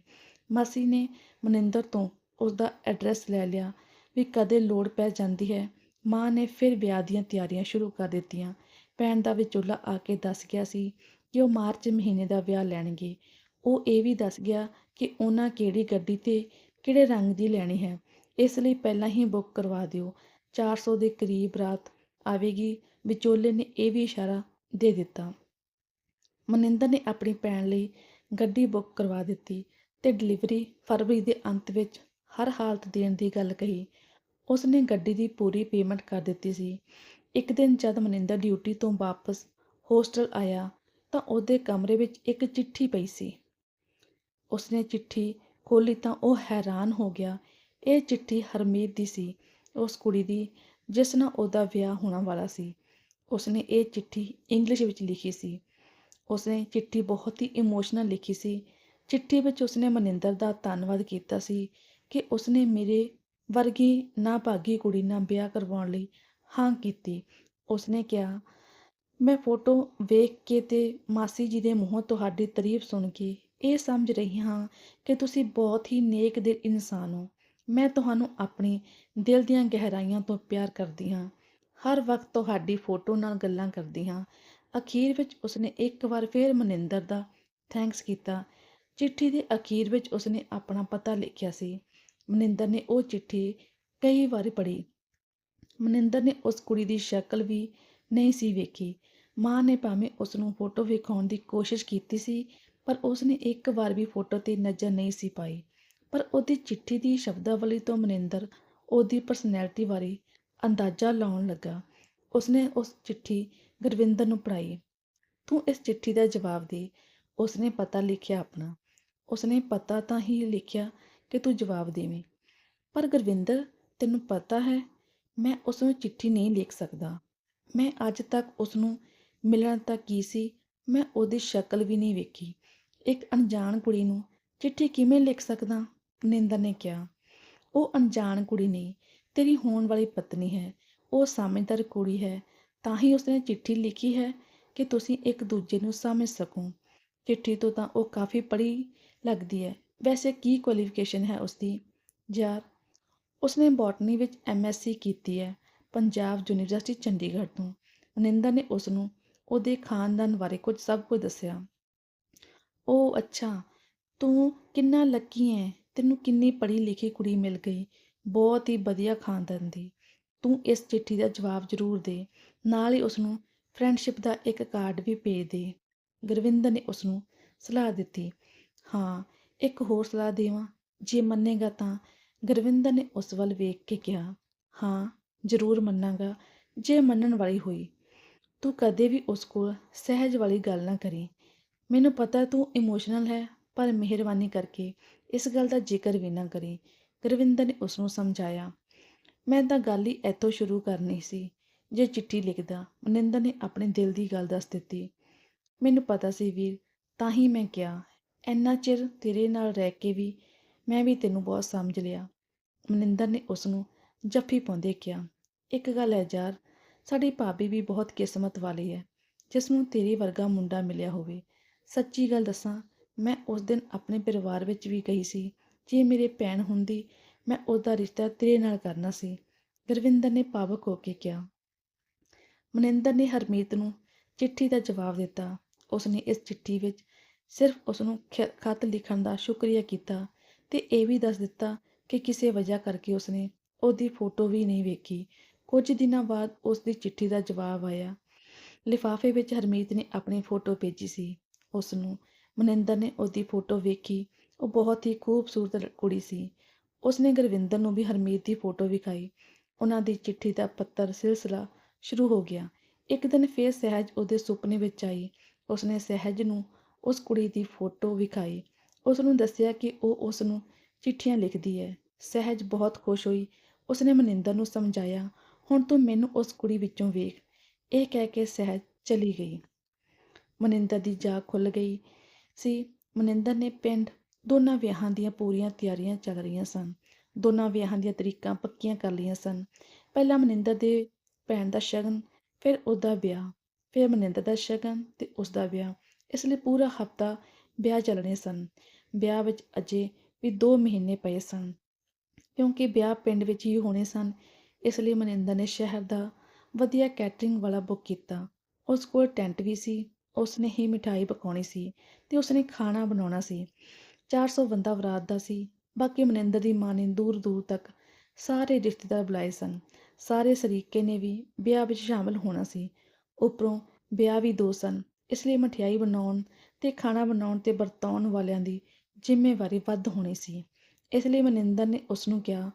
ਮਾਸੀ ਨੇ ਮਨਿੰਦਰ ਤੋਂ ਉਸ ਦਾ ਐਡਰੈਸ ਲੈ ਲਿਆ ਵੀ ਕਦੇ ਲੋੜ ਪੈ ਜਾਂਦੀ ਹੈ। ਮਾਂ ਨੇ ਫਿਰ ਵਿਆਹ ਦੀਆਂ ਤਿਆਰੀਆਂ ਸ਼ੁਰੂ ਕਰ ਦਿੱਤੀਆਂ। ਭੈਣ ਦਾ ਵਿਚੋਲਾ ਆ ਕੇ ਦੱਸ ਗਿਆ ਸੀ ਕਿ ਉਹ ਮਾਰਚ ਮਹੀਨੇ ਦਾ ਵਿਆਹ ਲੈਣਗੇ। ਉਹ ਇਹ ਵੀ ਦੱਸ ਗਿਆ ਕਿ ਉਹਨਾਂ ਕਿਹੜੀ ਗੱਡੀ ਤੇ ਕਿਹੜੇ ਰੰਗ ਦੀ ਲੈਣੀ ਹੈ। ਇਸ ਲਈ ਪਹਿਲਾਂ ਹੀ ਬੁੱਕ ਕਰਵਾ ਦਿਓ। 400 ਦੇ ਕਰੀਬ ਰਾਤ ਆਵੇਗੀ। ਵਿਚੋਲੇ ਨੇ ਇਹ ਵੀ ਇਸ਼ਾਰਾ ਦੇ ਦਿੱਤਾ। ਮਨਿੰਦਰ ਨੇ ਆਪਣੀ ਭੈਣ ਲਈ ਗੱਡੀ ਬੁੱਕ ਕਰਵਾ ਦਿੱਤੀ ਤੇ ਡਿਲੀਵਰੀ ਫਰਵਰੀ ਦੇ ਅੰਤ ਵਿੱਚ ਹਰ ਹਾਲਤ ਦੇਣ ਦੀ ਗੱਲ ਕਹੀ। ਉਸਨੇ ਗੱਡੀ ਦੀ ਪੂਰੀ ਪੇਮੈਂਟ ਕਰ ਦਿੱਤੀ ਸੀ। ਇੱਕ ਦਿਨ ਜਦ ਮਨਿੰਦਰ ਡਿਊਟੀ ਤੋਂ ਵਾਪਸ ਹੋਸਟਲ ਆਇਆ ਤਾਂ ਉਹਦੇ ਕਮਰੇ ਵਿੱਚ ਇੱਕ ਚਿੱਠੀ ਪਈ ਸੀ। ਉਸਨੇ ਚਿੱਠੀ ਖੋਲੀ ਤਾਂ ਉਹ ਹੈਰਾਨ ਹੋ ਗਿਆ। ਇਹ ਚਿੱਠੀ ਹਰਮੀਤ ਦੀ ਸੀ, ਉਸ ਕੁੜੀ ਦੀ, ਜਿਸ ਨਾਲ ਉਹਦਾ ਵਿਆਹ ਹੋਣ ਵਾਲਾ ਸੀ। ਉਸਨੇ ਇਹ ਚਿੱਠੀ ਇੰਗਲਿਸ਼ ਵਿੱਚ ਲਿਖੀ ਸੀ। ਉਸਨੇ ਚਿੱਠੀ ਬਹੁਤ ਹੀ ਇਮੋਸ਼ਨਲ ਲਿਖੀ ਸੀ। ਚਿੱਠੀ ਵਿੱਚ ਉਸਨੇ ਮਨਿੰਦਰ ਦਾ ਧੰਨਵਾਦ ਕੀਤਾ ਸੀ ਕਿ ਉਸਨੇ ਮੇਰੇ ਵਰਗੀ ਨਾਭਾਗੀ ਕੁੜੀ ਨਾਲ ਵਿਆਹ ਕਰਵਾਉਣ ਲਈ ਹਾਂ ਕੀਤੀ। ਉਸਨੇ ਕਿਹਾ, ਮੈਂ ਫੋਟੋ ਵੇਖ ਕੇ ਤੇ ਮਾਸੀ ਜੀ ਦੇ ਮੂੰਹੋਂ ਤੁਹਾਡੀ ਤਾਰੀਫ ਸੁਣ ਕੇ ਇਹ ਸਮਝ ਰਹੀ ਹਾਂ ਕਿ ਤੁਸੀਂ ਬਹੁਤ ਹੀ ਨੇਕ ਦਿਲ ਇਨਸਾਨ ਹੋ। ਮੈਂ ਤੁਹਾਨੂੰ ਆਪਣੀ ਦਿਲ ਦੀਆਂ ਗਹਿਰਾਈਆਂ ਤੋਂ ਪਿਆਰ ਕਰਦੀ ਹਾਂ। ਹਰ ਵਕਤ ਤੁਹਾਡੀ ਫੋਟੋ ਨਾਲ ਗੱਲਾਂ ਕਰਦੀ ਹਾਂ। ਅਖੀਰ ਵਿੱਚ ਉਸਨੇ ਇੱਕ ਵਾਰ ਫੇਰ ਮਨਿੰਦਰ ਦਾ ਥੈਂਕਸ ਕੀਤਾ। ਚਿੱਠੀ ਦੇ ਅਖੀਰ ਵਿੱਚ ਉਸਨੇ ਆਪਣਾ ਪਤਾ ਲਿਖਿਆ ਸੀ। ਮਨਿੰਦਰ ਨੇ ਉਹ ਚਿੱਠੀ ਕਈ ਵਾਰ ਪੜ੍ਹੀ। ਮਨਿੰਦਰ ਨੇ ਉਸ ਕੁੜੀ ਦੀ ਸ਼ਕਲ ਵੀ ਨਹੀਂ ਸੀ ਵੇਖੀ। ਮਾਂ ਨੇ ਭਾਵੇਂ ਉਸ ਨੂੰ ਫੋਟੋ ਵਿਖਾਉਣ ਦੀ ਕੋਸ਼ਿਸ਼ ਕੀਤੀ ਸੀ, ਪਰ ਉਸ ਨੇ ਇੱਕ ਵਾਰ ਵੀ ਫੋਟੋ ਤੇ ਨਜ਼ਰ ਨਹੀਂ ਸੀ ਪਾਈ। ਪਰ ਉਹਦੀ ਚਿੱਠੀ ਦੀ ਸ਼ਬਦਾਵਲੀ ਤੋਂ ਮਨਿੰਦਰ ਉਹਦੀ ਪਰਸਨੈਲਿਟੀ ਬਾਰੇ ਅੰਦਾਜ਼ਾ ਲਾਉਣ ਲੱਗਾ। ਉਸਨੇ ਉਸ ਚਿੱਠੀ ਗੁਰਵਿੰਦਰ ਨੂੰ ਪੜ੍ਹਾਈ। ਤੂੰ ਇਸ ਚਿੱਠੀ ਦਾ ਜਵਾਬ ਦੇ। ਉਸਨੇ ਪਤਾ ਲਿਖਿਆ ਆਪਣਾ। ਉਸਨੇ ਪਤਾ ਤਾਂ ਹੀ ਲਿਖਿਆ ਕਿ ਤੂੰ ਜਵਾਬ ਦੇਵੇਂ। ਪਰ ਗੁਰਵਿੰਦਰ, ਤੈਨੂੰ ਪਤਾ ਹੈ, ਮੈਂ ਉਸ ਨੂੰ ਚਿੱਠੀ ਨਹੀਂ ਲਿਖ ਸਕਦਾ। ਮੈਂ ਅੱਜ ਤੱਕ ਉਸ ਨੂੰ ਮਿਲਣ ਤੱਕ ਕੀ ਸੀ, ਮੈਂ ਉਹਦੀ ਸ਼ਕਲ ਵੀ ਨਹੀਂ ਵੇਖੀ। ਇੱਕ ਅਣਜਾਣ ਕੁੜੀ ਨੂੰ ਚਿੱਠੀ ਕਿਵੇਂ ਲਿਖ ਸਕਦਾ? ਨਿੰਦਰ ਨੇ ਕਿਹਾ। ਉਹ ਅਣਜਾਣ ਕੁੜੀ ਨਹੀਂ ਤੇਰੀ ਹੋਣ ਵਾਲੀ ਪਤਨੀ ਹੈ, ਉਹ ਸਮਝਦਾਰ ਕੁੜੀ ਹੈ, ਤਾਂ ਹੀ ਉਸਨੇ ਚਿੱਠੀ ਲਿਖੀ ਹੈ ਕਿ ਤੁਸੀਂ ਇੱਕ ਦੂਜੇ ਨੂੰ ਸਮਝ ਸਕੋ। ਚਿੱਠੀ ਤੋਂ ਤਾਂ ਉਹ ਕਾਫੀ ਪੜ੍ਹੀ ਲੱਗਦੀ ਹੈ। ਵੈਸੇ ਕੀ ਕੁਆਲੀਫਿਕੇਸ਼ਨ ਹੈ ਉਸਦੀ? ਯਾਰ, ਉਸਨੇ ਬੋਟਨੀ ਵਿੱਚ ਐਮਐਸਸੀ ਕੀਤੀ ਹੈ, ਪੰਜਾਬ ਯੂਨੀਵਰਸਿਟੀ ਚੰਡੀਗੜ੍ਹ ਤੋਂ। ਮਨਿੰਦਰ ਨੇ ਉਸ ਨੂੰ ਉਹਦੇ ਖਾਨਦਾਨ ਬਾਰੇ ਕੁਝ ਸਭ ਕੁਝ ਦੱਸਿਆ। ਉਹ ਅੱਛਾ, ਤੂੰ ਕਿੰਨਾ ਲੱਕੀ ਹੈ, ਤੈਨੂੰ ਕਿੰਨੀ ਪੜ੍ਹੀ ਲਿਖੀ ਕੁੜੀ ਮਿਲ ਗਈ। ਬਹੁਤ ਹੀ ਵਧੀਆ ਖਾਨਦਾਨ ਦੀ। ਤੂੰ ਇਸ ਚਿੱਠੀ ਦਾ ਜਵਾਬ ਜ਼ਰੂਰ ਦੇ। ਨਾਲ ਹੀ ਉਸ ਨੂੰ ਫਰੈਂਡਸ਼ਿਪ ਦਾ ਇੱਕ ਕਾਰਡ ਵੀ ਭੇਜ ਦੇ। ਗੁਰਵਿੰਦਰ ਨੇ ਉਸ ਨੂੰ ਸਲਾਹ ਦਿੱਤੀ। ਹਾਂ, ਇੱਕ ਹੋਰ ਸਲਾਹ ਦੇਵਾਂ। ਜੇ ਮੰਨੇਗਾ ਤਾਂ। ਗੁਰਵਿੰਦਰ ਨੇ ਉਸ ਵੱਲ ਵੇਖ ਕੇ ਕਿਹਾ, ਹਾਂ, ਜ਼ਰੂਰ ਮੰਨਾਂਗਾ। ਜੇ ਮੰਨਣ ਵਾਲੀ ਹੋਈ, ਤੂੰ ਕਦੇ ਵੀ ਉਸ ਕੋਲ ਸਹਿਜ ਵਾਲੀ ਗੱਲ ਨਾ ਕਰੀ। ਮੈਨੂੰ ਪਤਾ ਤੂੰ ਇਮੋਸ਼ਨਲ ਹੈ, ਪਰ ਮਿਹਰਬਾਨੀ ਕਰਕੇ ਇਸ ਗੱਲ ਦਾ ਜ਼ਿਕਰ ਵੀ ਨਾ ਕਰੀ। ਗੁਰਵਿੰਦਰ ਨੇ ਉਸ ਨੂੰ ਸਮਝਾਇਆ, ਮੈਂ ਤਾਂ ਗੱਲ ਹੀ ਇੱਥੋਂ ਸ਼ੁਰੂ ਕਰਨੀ ਸੀ, ਜੇ ਚਿੱਠੀ ਲਿਖਦਾ, ਮਨਿੰਦਰ ਨੇ ਆਪਣੇ ਦਿਲ ਦੀ ਗੱਲ ਦੱਸ ਦਿੱਤੀ। ਮੈਨੂੰ ਪਤਾ ਸੀ ਵੀਰ, ਤਾਂ ਹੀ ਮੈਂ ਕਿਹਾ, ਇੰਨਾ ਚਿਰ ਤੇਰੇ ਨਾਲ ਰਹਿ ਕੇ ਵੀ ਮੈਂ ਵੀ ਤੈਨੂੰ ਬਹੁਤ ਸਮਝ ਲਿਆ। ਮਨਿੰਦਰ ਨੇ ਉਸ ਨੂੰ ਜੱਫੀ ਪਾਉਂਦੇ ਕਿਹਾ, ਇੱਕ ਗੱਲ ਹੈ ਯਾਰ, ਸਾਡੀ ਭਾਬੀ ਵੀ ਬਹੁਤ ਕਿਸਮਤ ਵਾਲੀ ਹੈ, ਜਿਸ ਨੂੰ ਤੇਰੀ ਵਰਗਾ ਮੁੰਡਾ ਮਿਲਿਆ ਹੋਵੇ। ਸੱਚੀ ਗੱਲ ਦੱਸਾਂ, ਮੈਂ ਉਸ ਦਿਨ ਆਪਣੇ ਪਰਿਵਾਰ ਵਿੱਚ ਵੀ ਕਹੀ ਸੀ ਜੇ ਮੇਰੇ ਭੈਣ ਹੁੰਦੀ, ਮੈਂ ਉਹਦਾ ਰਿਸ਼ਤਾ ਤੇਰੇ ਨਾਲ ਕਰਨਾ ਸੀ। ਗੁਰਵਿੰਦਰ ਨੇ ਪਾਵਕ ਹੋ ਕੇ ਕਿਹਾ। ਮਨਿੰਦਰ ਨੇ ਹਰਮੀਤ ਨੂੰ ਚਿੱਠੀ ਦਾ ਜਵਾਬ ਦਿੱਤਾ। ਉਸਨੇ ਇਸ ਚਿੱਠੀ ਵਿੱਚ ਸਿਰਫ ਉਸ ਨੂੰ ਖਤ ਲਿਖਣ ਦਾ ਸ਼ੁਕਰੀਆ ਕੀਤਾ ਤੇ ਇਹ ਵੀ ਦੱਸ ਦਿੱਤਾ ਕਿ ਕਿਸੇ ਵਜ੍ਹਾ ਕਰਕੇ ਉਸਨੇ ਉਹਦੀ ਫੋਟੋ ਵੀ ਨਹੀਂ ਵੇਖੀ। ਕੁਝ ਦਿਨਾਂ ਬਾਅਦ ਉਸ ਦੀ ਚਿੱਠੀ ਦਾ ਜਵਾਬ ਆਇਆ। ਲਿਫਾਫੇ ਵਿੱਚ ਹਰਮੀਤ ਨੇ ਆਪਣੀ ਫੋਟੋ ਭੇਜੀ ਸੀ। ਉਸ ਨੂੰ ਮਨਿੰਦਰ ਨੇ ਉਹਦੀ ਫੋਟੋ ਵੇਖੀ ਉਹ ਬਹੁਤ ਹੀ ਖੂਬਸੂਰਤ ਕੁੜੀ ਸੀ। ਉਸਨੇ ਗੁਰਵਿੰਦਰ ਨੂੰ ਵੀ ਹਰਮੀਤ ਦੀ ਫੋਟੋ ਵਿਖਾਈ। ਉਹਨਾਂ ਦੀ ਚਿੱਠੀ ਦਾ ਪੱਤਰ ਸਿਲਸਿਲਾ ਸ਼ੁਰੂ ਹੋ ਗਿਆ। ਇੱਕ ਦਿਨ ਫੇਰ ਸਹਿਜ ਉਹਦੇ ਸੁਪਨੇ ਵਿੱਚ ਆਈ। ਉਸਨੇ ਸਹਿਜ ਨੂੰ ਉਸ ਕੁੜੀ ਦੀ ਫੋਟੋ ਵਿਖਾਈ। ਉਸ ਨੂੰ ਦੱਸਿਆ ਕਿ ਉਹ ਉਸ ਨੂੰ ਚਿੱਠੀਆਂ ਲਿਖਦੀ ਹੈ। ਸਹਿਜ ਬਹੁਤ ਖੁਸ਼ ਹੋਈ। ਉਸਨੇ ਮਨਿੰਦਰ ਨੂੰ ਸਮਝਾਇਆ, ਹੁਣ ਤੂੰ ਮੈਨੂੰ ਉਸ ਕੁੜੀ ਵਿੱਚੋਂ ਵੇਖ। ਇਹ ਕਹਿ ਕੇ ਸਹਿਜ ਚਲੀ ਗਈ। ਮਨਿੰਦਰ ਦੀ ਜਾਗ ਖੁੱਲ ਗਈ ਸੀ। ਮਨਿੰਦਰ ਨੇ ਪਿੰਡ ਦੋਨਾਂ ਵਿਆਹਾਂ ਦੀਆਂ ਪੂਰੀਆਂ ਤਿਆਰੀਆਂ ਚੱਲ ਰਹੀਆਂ ਸਨ। ਦੋਨਾਂ ਵਿਆਹਾਂ ਦੀਆਂ ਤਰੀਕਾਂ ਪੱਕੀਆਂ ਕਰ ਲਈਆਂ ਸਨ। ਪਹਿਲਾਂ ਮਨਿੰਦਰ ਦੇ ਭੈਣ ਦਾ ਸ਼ਗਨ, ਫਿਰ ਉਹਦਾ ਵਿਆਹ, ਫਿਰ ਮਨਿੰਦਰ ਦਾ ਸ਼ਗਨ ਤੇ ਉਸ ਦਾ ਵਿਆਹ। ਇਸ ਲਈ ਪੂਰਾ ਹਫਤਾ ਵਿਆਹ ਚੱਲਣੇ ਸਨ। ਵਿਆਹ ਵਿੱਚ ਅਜੇ ਵੀ 2 ਮਹੀਨੇ ਪਏ ਸਨ। ਕਿਉਂਕਿ ਵਿਆਹ ਪਿੰਡ ਵਿੱਚ ਹੀ ਹੋਣੇ ਸਨ, ਇਸ ਲਈ ਮਨਿੰਦਰ ਨੇ ਸ਼ਹਿਰ ਦਾ ਵਧੀਆ ਕੈਟਰਿੰਗ ਵਾਲਾ ਬੁੱਕ ਕੀਤਾ। ਉਸ ਕੋਲ ਟੈਂਟ ਵੀ ਸੀ, ਉਸਨੇ ਹੀ ਮਿਠਾਈ ਪਕਾਉਣੀ ਸੀ ਤੇ ਉਸਨੇ ਖਾਣਾ ਬਣਾਉਣਾ ਸੀ। 400 ਬੰਦਾ ਵਰਾਤ ਦਾ ਸੀ, ਬਾਕੀ ਮਨਿੰਦਰ ਦੀ ਮਾਂ ਨੇ ਦੂਰ ਦੂਰ ਤੱਕ ਸਾਰੇ ਰਿਸ਼ਤੇਦਾਰ ਬੁਲਾਏ ਸਨ। ਸਾਰੇ ਸਰੀਕੇ ਨੇ ਵੀ ਵਿਆਹ ਵਿੱਚ ਸ਼ਾਮਲ ਹੋਣਾ ਸੀ। ਉੱਪਰੋਂ ਵਿਆਹ ਵੀ ਦੋ ਸਨ, ਇਸ ਲਈ ਮਠਿਆਈ ਬਣਾਉਣ ਤੇ ਖਾਣਾ ਬਣਾਉਣ ਤੇ ਵਰਤਾਉਣ ਵਾਲਿਆਂ ਦੀ ਜ਼ਿੰਮੇਵਾਰੀ ਵੱਧ ਹੋਣੀ ਸੀ। ਇਸ ਲਈ ਮਨਿੰਦਰ ਨੇ ਉਸ ਨੂੰ ਕਿਹਾ,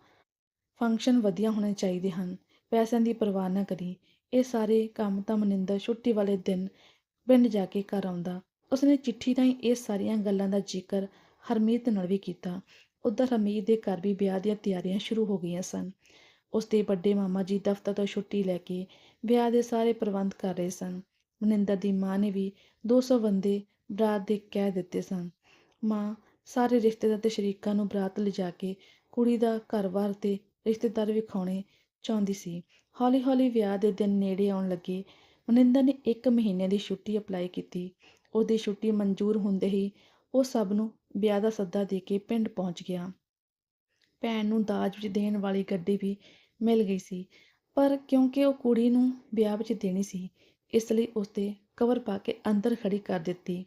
ਫੰਕਸ਼ਨ ਵਧੀਆ ਹੋਣੇ ਚਾਹੀਦੇ ਹਨ, ਪੈਸਿਆਂ ਦੀ ਪਰਵਾਹ ਨਾ ਕਰੀ। ਇਹ ਸਾਰੇ ਕੰਮ ਤਾਂ ਮਨਿੰਦਰ ਛੁੱਟੀ ਵਾਲੇ ਦਿਨ ਪਿੰਡ ਜਾ ਕੇ ਕਰ ਆਉਂਦਾ। ਉਸਨੇ ਚਿੱਠੀ ਰਾਹੀਂ ਇਹ ਸਾਰੀਆਂ ਗੱਲਾਂ ਦਾ ਜ਼ਿਕਰ ਹਰਮੀਤ ਨਾਲ ਵੀ ਕੀਤਾ। ਉੱਧਰ ਹਰਮੀਤ ਦੇ ਘਰ ਵੀ ਵਿਆਹ ਦੀਆਂ ਤਿਆਰੀਆਂ ਸ਼ੁਰੂ ਹੋ ਗਈਆਂ ਸਨ। ਉਸ ਦੇ ਵੱਡੇ ਮਾਮਾ ਜੀ ਦਫ਼ਤਰ ਤੋਂ ਛੁੱਟੀ ਲੈ ਕੇ ਵਿਆਹ ਦੇ ਸਾਰੇ ਪ੍ਰਬੰਧ ਕਰ ਰਹੇ ਸਨ। ਮਨਿੰਦਰ ਦੀ ਮਾਂ ਨੇ ਵੀ 200 ਬੰਦੇ ਬਰਾਤ ਦੇ ਕਹਿ ਦਿੱਤੇ ਸਨ। ਮਾਂ ਸਾਰੇ ਰਿਸ਼ਤੇਦਾਰ ਤੇ ਸ਼ਰੀਕਾਂ ਨੂੰ ਬਰਾਤ ਲਿਜਾ ਕੇ ਕੁੜੀ ਦਾ ਘਰ-ਬਾਰ ਤੇ ਰਿਸ਼ਤੇਦਾਰ ਵਿਖਾਉਣੇ ਚਾਹੁੰਦੀ ਸੀ। ਹੌਲੀ-ਹੌਲੀ ਵਿਆਹ ਦੇ ਦਿਨ ਨੇੜੇ ਆਉਣ ਲੱਗੇ। ਮਨਿੰਦਰ ਨੇ 1 ਮਹੀਨੇ ਦੀ ਛੁੱਟੀ ਅਪਲਾਈ ਕੀਤੀ। ਉਹਦੀ ਛੁੱਟੀ ਮਨਜ਼ੂਰ ਹੁੰਦੇ ਹੀ ਉਹ ਸਭ ਨੂੰ ਵਿਆਹ ਦਾ ਸੱਦਾ ਦੇ ਕੇ ਪਿੰਡ ਪਹੁੰਚ ਗਿਆ। ਭੈਣ ਨੂੰ ਦਾਜ ਵਿੱਚ ਦੇਣ ਵਾਲੀ ਗੱਡੀ ਵੀ ਮਿਲ ਗਈ ਸੀ, ਪਰ ਕਿਉਂਕਿ ਉਹ ਕੁੜੀ ਨੂੰ ਵਿਆਹ ਵਿੱਚ ਦੇਣੀ ਸੀ, ਇਸ ਲਈ ਉਸ ਕਵਰ ਪਾ ਕੇ ਅੰਦਰ ਖੜੀ ਕਰ ਦਿੱਤੀ।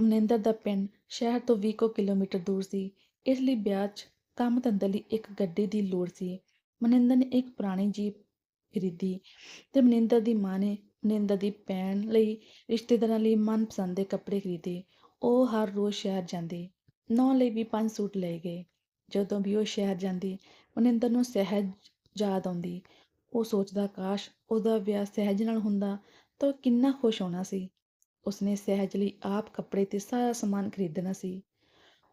ਮਨਿੰਦਰ ਦਾ ਪਿੰਡ ਸ਼ਹਿਰ ਤੋਂ 20 ਕੁ ਕਿਲੋਮੀਟਰ ਦੂਰ ਸੀ, ਇਸ ਲਈ ਵਿਆਹ 'ਚ ਕੰਮ ਧੰਦੇ ਲਈ ਇੱਕ ਗੱਡੀ ਦੀ ਲੋੜ ਸੀ। ਮਨਿੰਦਰ ਨੇ ਇੱਕ ਪੁਰਾਣੀ ਜੀਪ ਖਰੀਦੀ ਤੇ ਮਨਿੰਦਰ ਦੀ ਮਾਂ ਨੇ ਮਨਿੰਦਰ ਦੀ ਭੈਣ ਲਈ, ਰਿਸ਼ਤੇਦਾਰਾਂ ਲਈ ਮਨਪਸੰਦ ਦੇ ਕੱਪੜੇ ਖਰੀਦੇ। ਉਹ ਹਰ ਰੋਜ਼ ਸ਼ਹਿਰ ਜਾਂਦੀ ਨੌ ਲਈ ਵੀ ਪੰਜ ਸੂਟ ਲਏ ਗਏ ਜਦੋਂ ਵੀ ਉਹ ਸ਼ਹਿਰ ਜਾਂਦੀ, ਮਨਿੰਦਰ ਨੂੰ ਸਹਿਜ ਯਾਦ ਆਉਂਦੀ। ਉਹ ਸੋਚਦਾ, ਕਾਸ਼ ਉਹਦਾ ਵਿਆਹ ਸਹਿਜ ਨਾਲ ਹੁੰਦਾ ਤਾਂ ਉਹ ਕਿੰਨਾ ਖੁਸ਼ ਹੋਣਾ ਸੀ। ਉਸਨੇ ਸਹਿਜ ਲਈ ਆਪ ਕੱਪੜੇ ਤੇ ਸਾਰਾ ਸਮਾਨ ਖਰੀਦਣਾ ਸੀ।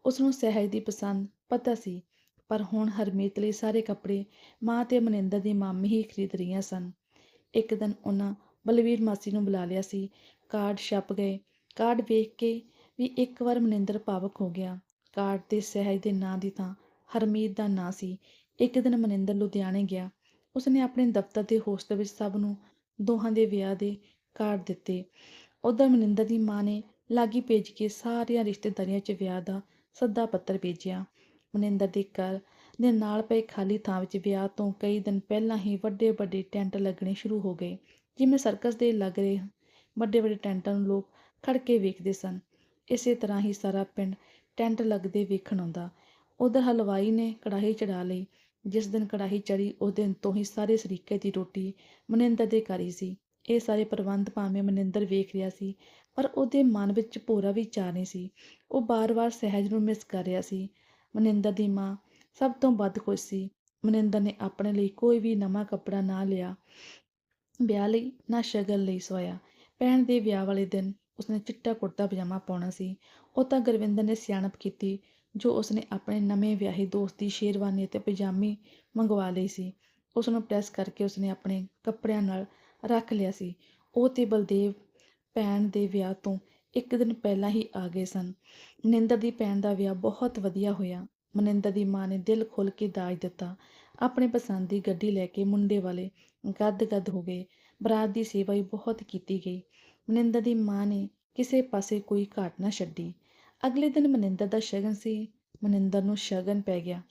ਉਸ ਨੂੰ ਸਹਿਜ ਦੀ ਪਸੰਦ ਪਤਾ ਸੀ, ਪਰ ਹੁਣ ਹਰਮੀਤ ਲਈ ਸਾਰੇ ਕੱਪੜੇ ਮਾਂ ਤੇ ਮਨਿੰਦਰ ਦੀ ਮਾਮੀ ਹੀ ਖਰੀਦ ਰਹੀਆਂ ਸਨ। ਇੱਕ ਦਿਨ ਉਹਨਾਂ ਬਲਵੀਰ ਮਾਸੀ ਨੂੰ ਬੁਲਾ ਲਿਆ ਸੀ। ਕਾਰਡ ਛਪ ਗਏ। ਕਾਰਡ ਵੇਖ ਕੇ ਵੀ ਇੱਕ ਵਾਰ ਮਨਿੰਦਰ ਭਾਵਕ ਹੋ ਗਿਆ। ਕਾਰਡ ਤੇ ਸਹਿਜ ਦੇ ਨਾਂ ਦੀ ਥਾਂ ਹਰਮੀਤ ਦਾ ਨਾਂ ਸੀ। ਇੱਕ ਦਿਨ ਮਨਿੰਦਰ ਲੁਧਿਆਣੇ ਗਿਆ। ਉਸਨੇ ਆਪਣੇ ਦਫ਼ਤਰ ਦੇ ਹੋਸਟਲ ਵਿੱਚ ਸਭ ਨੂੰ ਦੋਹਾਂ ਦੇ ਵਿਆਹ ਦੇ ਕਾਰਡ ਦਿੱਤੇ। ਉਧਰ ਮਨਿੰਦਰ ਦੀ ਮਾਂ ਨੇ ਲਾਗੀ ਭੇਜ ਕੇ ਸਾਰੀਆਂ ਰਿਸ਼ਤੇਦਾਰੀਆਂ 'ਚ ਵਿਆਹ ਦਾ ਸੱਦਾ ਪੱਤਰ ਭੇਜਿਆ। ਮਨਿੰਦਰ ਦੇ ਘਰ ਦੇ ਨਾਲ ਪਏ ਖਾਲੀ ਥਾਂ ਵਿੱਚ ਵਿਆਹ ਤੋਂ ਕਈ ਦਿਨ ਪਹਿਲਾਂ ਹੀ ਵੱਡੇ ਵੱਡੇ ਟੈਂਟ ਲੱਗਣੇ ਸ਼ੁਰੂ ਹੋ ਗਏ, ਜਿਵੇਂ ਸਰਕਸ ਦੇ ਲੱਗ ਰਹੇ ਵੱਡੇ ਵੱਡੇ ਟੈਂਟਾਂ ਨੂੰ ਲੋਕ ਖੜ ਕੇ ਵੇਖਦੇ ਸਨ। ਇਸੇ ਤਰ੍ਹਾਂ ਹੀ ਸਾਰਾ ਪਿੰਡ ਟੈਂਟ ਲੱਗਦੇ ਵੇਖਣ ਆਉਂਦਾ। ਉਧਰ ਹਲਵਾਈ ਨੇ ਕੜਾਹੀ ਚੜਾ ਲਈ, ਜਿਸ ਦਿਨ ਕੜਾਹੀ ਚੜੀ, ਉਸ ਦਿਨ ਤੋਂ ਹੀ ਸਾਰੇ ਸਰੀਕੇ ਦੀ ਰੋਟੀ ਮਨਿੰਦਰ ਦੇ ਕਰੀ ਸੀ। ਇਹ ਸਾਰੇ ਪ੍ਰਬੰਧ ਭਾਵੇਂ ਮਨਿੰਦਰ ਵੇਖ ਰਿਹਾ ਸੀ, ਪਰ ਉਹਦੇ ਮਨ ਵਿੱਚ ਭੋਰਾ ਵੀ ਚਾਹ ਨਹੀਂ ਸੀ। ਉਹ ਬਾਰ-ਬਾਰ ਸਹਿਜ ਨੂੰ ਮਿਸ ਕਰ ਰਿਹਾ ਸੀ। ਮਨਿੰਦਰ ਦੀ ਮਾਂ ਸਭ ਤੋਂ ਵੱਧ ਖੁਸ਼ ਸੀ। ਮਨਿੰਦਰ ਨੇ ਆਪਣੇ ਲਈ ਕੋਈ ਵੀ ਨਵਾਂ ਕੱਪੜਾ ਨਾ ਲਿਆ, ਵਿਆਹ ਲਈ, ਨਾ ਸ਼ਗਨ ਲਈ ਸੋਇਆ। ਭੈਣ ਦੇ ਵਿਆਹ ਵਾਲੇ ਦਿਨ ਉਸਨੇ ਚਿੱਟਾ ਕੁੜਤਾ ਪਜਾਮਾ ਪਾਉਣਾ ਸੀ। ਉਹ ਤਾਂ ਗੁਰਵਿੰਦਰ ਨੇ ਸਿਆਣਪ ਕੀਤੀ, ਜੋ ਉਸਨੇ ਆਪਣੇ ਨਵੇਂ ਵਿਆਹੇ ਦੋਸਤ ਦੀ ਸ਼ੇਰਵਾਨੀ ਅਤੇ ਪਜਾਮੀ ਮੰਗਵਾ ਲਈ ਸੀ। ਉਸ ਨੂੰ ਪ੍ਰੈਸ ਕਰਕੇ ਉਸਨੇ ਆਪਣੇ ਕੱਪੜਿਆਂ ਨਾਲ ਰੱਖ ਲਿਆ ਸੀ। ਉਹ ਤੇ ਬਲਦੇਵ ਭੈਣ ਦੇ ਵਿਆਹ ਤੋਂ ਇੱਕ ਦਿਨ ਪਹਿਲਾਂ ਹੀ ਆ ਗਏ ਸਨ। ਮਨਿੰਦਰ ਦੀ ਭੈਣ ਦਾ ਵਿਆਹ ਬਹੁਤ ਵਧੀਆ ਹੋਇਆ। ਮਨਿੰਦਰ ਦੀ ਮਾਂ ਨੇ ਦਿਲ ਖੋਲ ਕੇ ਦਾਜ ਦਿੱਤਾ। ਆਪਣੇ ਪਸੰਦ ਦੀ ਗੱਡੀ ਲੈ ਕੇ ਮੁੰਡੇ ਵਾਲੇ ਗੱਦ-ਗੱਦ ਹੋ ਗਏ। ਬਰਾਤ ਦੀ ਸੇਵਾ ਵੀ ਬਹੁਤ ਕੀਤੀ ਗਈ। ਮਨਿੰਦਰ ਦੀ ਮਾਂ ਨੇ ਕਿਸੇ ਪਾਸੇ ਕੋਈ ਘਾਟ ਨਾ ਛੱਡੀ। ਅਗਲੇ ਦਿਨ ਮਨਿੰਦਰ ਦਾ ਸ਼ਗਨ ਸੀ। ਮਨਿੰਦਰ ਨੂੰ ਸ਼ਗਨ ਪੈ ਗਿਆ।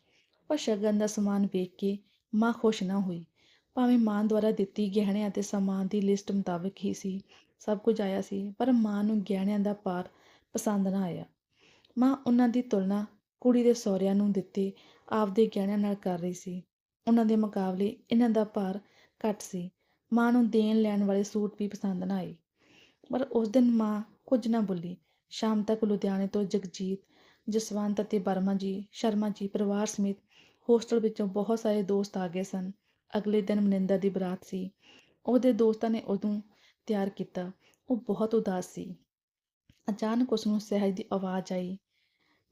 ਪਰ ਸ਼ਗਨ ਦਾ ਸਮਾਨ ਵੇਖ ਕੇ ਮਾਂ ਖੁਸ਼ ਨਾ ਹੋਈ। ਭਾਵੇਂ ਮਾਂ ਦੁਆਰਾ ਦਿੱਤੀ ਗਹਿਣਿਆਂ ਅਤੇ ਸਮਾਨ ਦੀ ਲਿਸਟ ਮੁਤਾਬਕ ਹੀ ਸੀ, ਸਭ ਕੁਝ ਆਇਆ ਸੀ, ਪਰ ਮਾਂ ਨੂੰ ਗਹਿਣਿਆਂ ਦਾ ਪਾਰ ਪਸੰਦ ਨਾ ਆਇਆ। ਮਾਂ ਉਹਨਾਂ ਦੀ ਤੁਲਨਾ ਕੁੜੀ ਦੇ ਸਹੁਰਿਆਂ ਨੂੰ ਦਿੱਤੇ, ਆਪਦੇ ਗਹਿਣਿਆਂ ਨਾਲ ਕਰ ਰਹੀ ਸੀ। ਉਹਨਾਂ ਦੇ ਮੁਕਾਬਲੇ ਇਹਨਾਂ ਦਾ ਭਾਰ ਘੱਟ ਸੀ। ਮਾਂ ਨੂੰ ਦੇਣ ਲੈਣ ਵਾਲੇ ਸੂਟ ਵੀ ਪਸੰਦ ਨਾ ਆਏ। ਪਰ ਉਸ ਦਿਨ ਮਾਂ ਕੁਝ ਨਾ ਬੋਲੀ। ਸ਼ਾਮ ਤੱਕ ਲੁਧਿਆਣੇ ਤੋਂ ਜਗਜੀਤ, ਜਸਵੰਤ ਅਤੇ ਬਰਮਾ ਜੀ, ਸ਼ਰਮਾ ਜੀ ਪਰਿਵਾਰ ਸਮੇਤ ਹੋਸਟਲ ਵਿੱਚੋਂ ਬਹੁਤ ਸਾਰੇ ਦੋਸਤ ਆ ਗਏ ਸਨ। ਅਗਲੇ ਦਿਨ ਮਨਿੰਦਰ ਦੀ ਬਰਾਤ ਸੀ। ਉਹਦੇ ਦੋਸਤਾਂ ਨੇ ਉਹਨੂੰ ਤਿਆਰ ਕੀਤਾ। ਉਹ ਬਹੁਤ ਉਦਾਸ ਸੀ। ਅਚਾਨਕ ਉਸ ਨੂੰ ਸਹਿਜ ਦੀ ਆਵਾਜ਼ ਆਈ,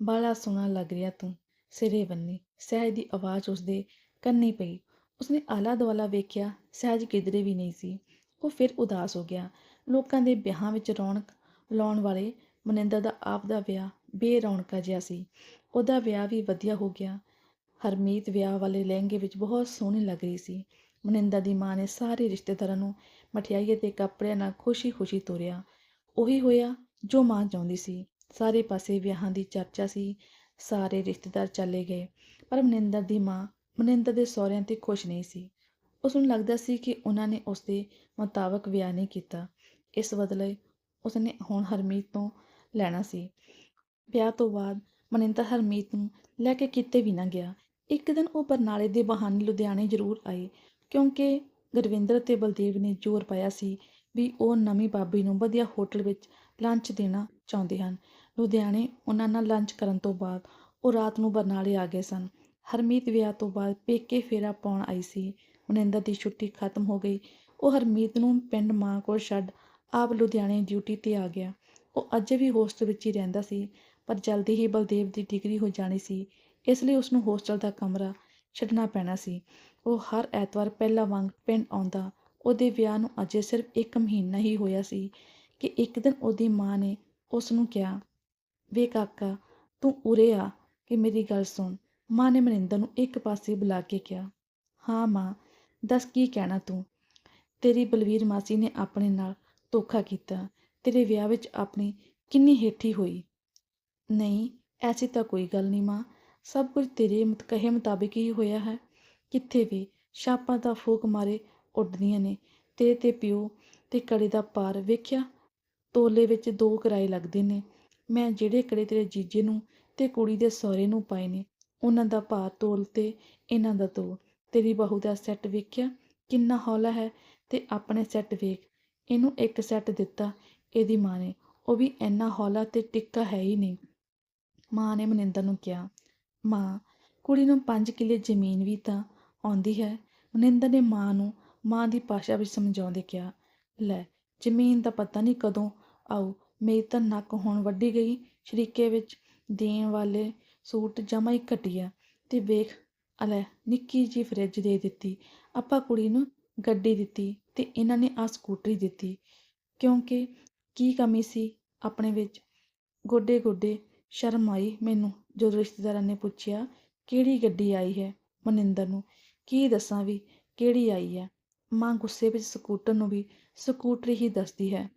ਬਾਲਾ ਸੋਹਣਾ ਲੱਗ ਰਿਹਾ ਤੂੰ, ਸਿਰੇ ਬੰਨੀ। ਸਹਿਜ ਦੀ ਆਵਾਜ਼ ਉਸਦੇ ਕੰਨੀ ਪਈ। ਉਸਨੇ ਆਲਾ ਦੁਆਲਾ ਵੇਖਿਆ, ਸਹਿਜ ਕਿਧਰੇ ਵੀ ਨਹੀਂ ਸੀ। ਉਹ ਫਿਰ ਉਦਾਸ ਹੋ ਗਿਆ। ਲੋਕਾਂ ਦੇ ਵਿਆਹਾਂ ਵਿੱਚ ਰੌਣਕ ਲਾਉਣ ਵਾਲੇ ਮਨਿੰਦਰ ਦਾ ਆਪ ਦਾ ਵਿਆਹ ਬੇਰੌਣਕਾ ਜਿਹਾ ਸੀ। ਉਹਦਾ ਵਿਆਹ ਵੀ ਵਧੀਆ ਹੋ ਗਿਆ। ਹਰਮੀਤ ਵਿਆਹ ਵਾਲੇ ਲਹਿੰਗੇ ਵਿੱਚ ਬਹੁਤ ਸੋਹਣੀ ਲੱਗ ਰਹੀ ਸੀ। ਮਨਿੰਦਰ ਦੀ ਮਾਂ ਨੇ ਸਾਰੇ ਰਿਸ਼ਤੇਦਾਰਾਂ ਨੂੰ ਮਠਿਆਈ ਅਤੇ ਕੱਪੜਿਆਂ ਨਾਲ ਖੁਸ਼ੀ-ਖੁਸ਼ੀ ਤੋਰਿਆ। ਉਹੀ ਹੋਇਆ ਜੋ ਮਾਂ ਚਾਹੁੰਦੀ ਸੀ। ਸਾਰੇ ਪਾਸੇ ਵਿਆਹਾਂ ਦੀ ਚਰਚਾ ਸੀ। ਸਾਰੇ ਰਿਸ਼ਤੇਦਾਰ ਚਲੇ ਗਏ। ਪਰ ਮਨਿੰਦਰ ਦੀ ਮਾਂ ਮਨਿੰਦਰ ਦੇ ਸਹੁਰਿਆਂ ਤੇ ਖੁਸ਼ ਨਹੀਂ ਸੀ। ਉਸ ਨੂੰ ਲੱਗਦਾ ਸੀ ਕਿ ਉਹਨਾਂ ਨੇ ਉਸ ਦੇ ਮੁਤਾਬਕ ਵਿਆਹ ਨਹੀਂ ਕੀਤਾ। ਇਸ ਬਦਲੇ ਉਸਨੇ ਹੁਣ ਹਰਮੀਤ ਤੋਂ ਲੈਣਾ ਸੀ। ਵਿਆਹ ਤੋਂ ਬਾਅਦ ਮਨਿੰਦਰ ਹਰਮੀਤ ਨੂੰ ਲੈ ਕੇ ਕਿਤੇ ਵੀ ਨਾ ਗਿਆ। ਇੱਕ ਦਿਨ ਉਹ ਬਰਨਾਲੇ ਦੇ ਬਹਾਨੇ ਲੁਧਿਆਣੇ ਜ਼ਰੂਰ ਆਏ, ਕਿਉਂਕਿ ਗੁਰਵਿੰਦਰ ਤੇ ਬਲਦੇਵ ਨੇ ਜ਼ੋਰ ਪਾਇਆ ਸੀ ਵੀ ਉਹ ਨਵੀਂ ਬਾਬੀ ਨੂੰ ਵਧੀਆ ਹੋਟਲ ਵਿੱਚ ਲੰਚ ਦੇਣਾ ਚਾਹੁੰਦੇ ਹਨ। ਲੁਧਿਆਣੇ ਉਹਨਾਂ ਨਾਲ ਲੰਚ ਕਰਨ ਤੋਂ ਬਾਅਦ ਉਹ ਰਾਤ ਨੂੰ ਬਰਨਾਲੇ ਆ ਗਏ ਸਨ। ਹਰਮੀਤ ਵਿਆਹ ਤੋਂ ਬਾਅਦ ਪੇਕੇ ਫੇਰਾ ਪਾਉਣ ਆਈ ਸੀ। ਮਨਿੰਦਰ ਦੀ ਛੁੱਟੀ ਖਤਮ ਹੋ ਗਈ। ਉਹ ਹਰਮੀਤ ਨੂੰ ਪਿੰਡ ਮਾਂ ਕੋਲ ਛੱਡ ਆਪ ਲੁਧਿਆਣੇ ਡਿਊਟੀ ਤੇ ਆ ਗਿਆ। ਉਹ ਅੱਜ ਵੀ ਹੋਸਟਲ ਵਿੱਚ ਹੀ ਰਹਿੰਦਾ ਸੀ, ਪਰ ਜਲਦੀ ਹੀ ਬਲਦੇਵ ਦੀ ਡਿਗਰੀ ਹੋ ਜਾਣੀ ਸੀ, ਇਸ ਲਈ ਉਸ ਨੂੰ ਹੋਸਟਲ ਦਾ ਕਮਰਾ ਛੱਡਣਾ ਪੈਣਾ ਸੀ। ਉਹ ਹਰ ਐਤਵਾਰ ਪਹਿਲਾਂ ਵਾਂਗ ਪਿੰਡ ਆਉਂਦਾ। ਉਹਦੇ ਵਿਆਹ ਨੂੰ ਅਜੇ ਸਿਰਫ ਇੱਕ ਮਹੀਨਾ ਹੀ ਹੋਇਆ ਸੀ ਕਿ ਇੱਕ ਦਿਨ ਉਹਦੀ ਮਾਂ ਨੇ ਉਸ ਨੂੰ ਕਿਹਾ, ਵੇ ਕਾਕਾ, ਤੂੰ ਉਰੇ ਆ ਕਿ ਮੇਰੀ ਗੱਲ ਸੁਣ। ਮਾਂ ਨੇ ਮਨਿੰਦਰ ਨੂੰ ਇੱਕ ਪਾਸੇ ਬੁਲਾ ਕੇ ਕਿਹਾ, ਹਾਂ ਮਾਂ, ਦੱਸ ਕੀ ਕਹਿਣਾ ਤੂੰ? ਤੇਰੀ ਬਲਵੀਰ ਮਾਸੀ ਨੇ ਆਪਣੇ ਨਾਲ ਧੋਖਾ ਕੀਤਾ। ਤੇਰੇ ਵਿਆਹ ਵਿੱਚ ਆਪਣੀ ਕਿੰਨੀ ਹੇਠੀ ਹੋਈ। ਨਹੀਂ, ਐਸੀ ਤਾਂ ਕੋਈ ਗੱਲ ਨਹੀਂ ਮਾਂ। ਸਭ ਕੁਝ ਤੇਰੇ ਕਹੇ ਮੁਤਾਬਿਕ ਹੀ ਹੋਇਆ ਹੈ। ਕਿੱਥੇ ਵੀ ਛਾਪਾਂ ਤਾਂ ਫੂਕ ਮਾਰੇ ਉੱਡਦੀਆਂ ਨੇ। ਤੇਰੇ ਤੇ ਪਿਓ ਤੇ ਕੜੇ ਦਾ ਪਾਰ ਵੇਖਿਆ। ਤੋਲੇ ਵਿੱਚ ਦੋ ਕਿਰਾਏ ਲੱਗਦੇ ਨੇ। ਮੈਂ ਜਿਹੜੇ ਕੜੇ ਤੇਰੇ ਜੀਜੇ ਨੂੰ ਤੇ ਕੁੜੀ ਦੇ ਸਹੁਰੇ ਨੂੰ ਪਾਏ ਨੇ, ਉਹਨਾਂ ਦਾ ਭਾਰ ਤੋਲ ਤੇ ਇਹਨਾਂ ਦਾ ਤੋਲ ਤੇਰੀ ਬਹੂ ਦਾ ਸੈੱਟ ਵੇਖਿਆ। ਕਿੰਨਾ ਹੌਲਾ ਹੈ ਤੇ ਆਪਣੇ ਸੈੱਟ ਵੇਖ। ਇਹਨੂੰ ਇੱਕ ਸੈੱਟ ਦਿੱਤਾ। ਇਹਦੀ ਮਾਂ ਨੇ। ਉਹ ਵੀ ਇੰਨਾ ਹੌਲਾ ਤੇ ਟਿੱਕਾ ਹੈ ਹੀ ਨਹੀਂ। ਮਾਂ ਨੇ ਮਨਿੰਦਰ ਨੂੰ ਕਿਹਾ, ਮਾਂ, ਕੁੜੀ ਨੂੰ 5 ਕਿੱਲੇ ਜ਼ਮੀਨ ਵੀ ਤਾਂ ਆਉਂਦੀ ਹੈ। ਮਨਿੰਦਰ ਨੇ ਮਾਂ ਨੂੰ, ਮਾਂ ਦੀ ਭਾਸ਼ਾ ਵਿੱਚ ਸਮਝਾਉਂਦੇ ਕਿਹਾ, ਲੈ, ਜ਼ਮੀਨ ਦਾ ਪਤਾ ਨਹੀਂ ਕਦੋਂ ਆਉ ਮੇਰੀ ਤਾਂ ਨੱਕ ਹੁਣ ਵੱਢੀ ਗਈ। ਸ਼ਰੀਕੇ ਵਿੱਚ ਦੇਣ ਵਾਲੇ ਸੂਟ ਜਮਾ ਹੀ ਘਟੀਆ ਤੇ ਵੇਖ, ਅਲੇ, ਨਿੱਕੀ ਜੀ ਫਰਿੱਜ ਦੇ ਦਿੱਤੀ। ਆਪਾਂ ਕੁੜੀ ਨੂੰ ਗੱਡੀ ਦਿੱਤੀ। ਅਤੇ ਇਹਨਾਂ ਨੇ ਆਹ ਸਕੂਟਰੀ ਦਿੱਤੀ, ਕਿਉਂਕਿ ਕੀ ਕਮੀ ਸੀ ਆਪਣੇ ਵਿੱਚ? ਗੋਡੇ ਗੋਡੇ ਸ਼ਰਮ ਆਈ ਮੈਨੂੰ ਜਦੋਂ ਰਿਸ਼ਤੇਦਾਰਾਂ ਨੇ ਪੁੱਛਿਆ, ਕਿਹੜੀ ਗੱਡੀ ਆਈ ਹੈ? ਮਨਿੰਦਰ ਨੂੰ, ਕੀ ਦੱਸਾਂ ਵੀ ਕਿਹੜੀ ਆਈ ਹੈ? ਮਾਂ ਗੁੱਸੇ ਵਿੱਚ ਸਕੂਟਰ ਨੂੰ ਵੀ ਸਕੂਟਰੀ ਹੀ ਦੱਸਦੀ ਹੈ,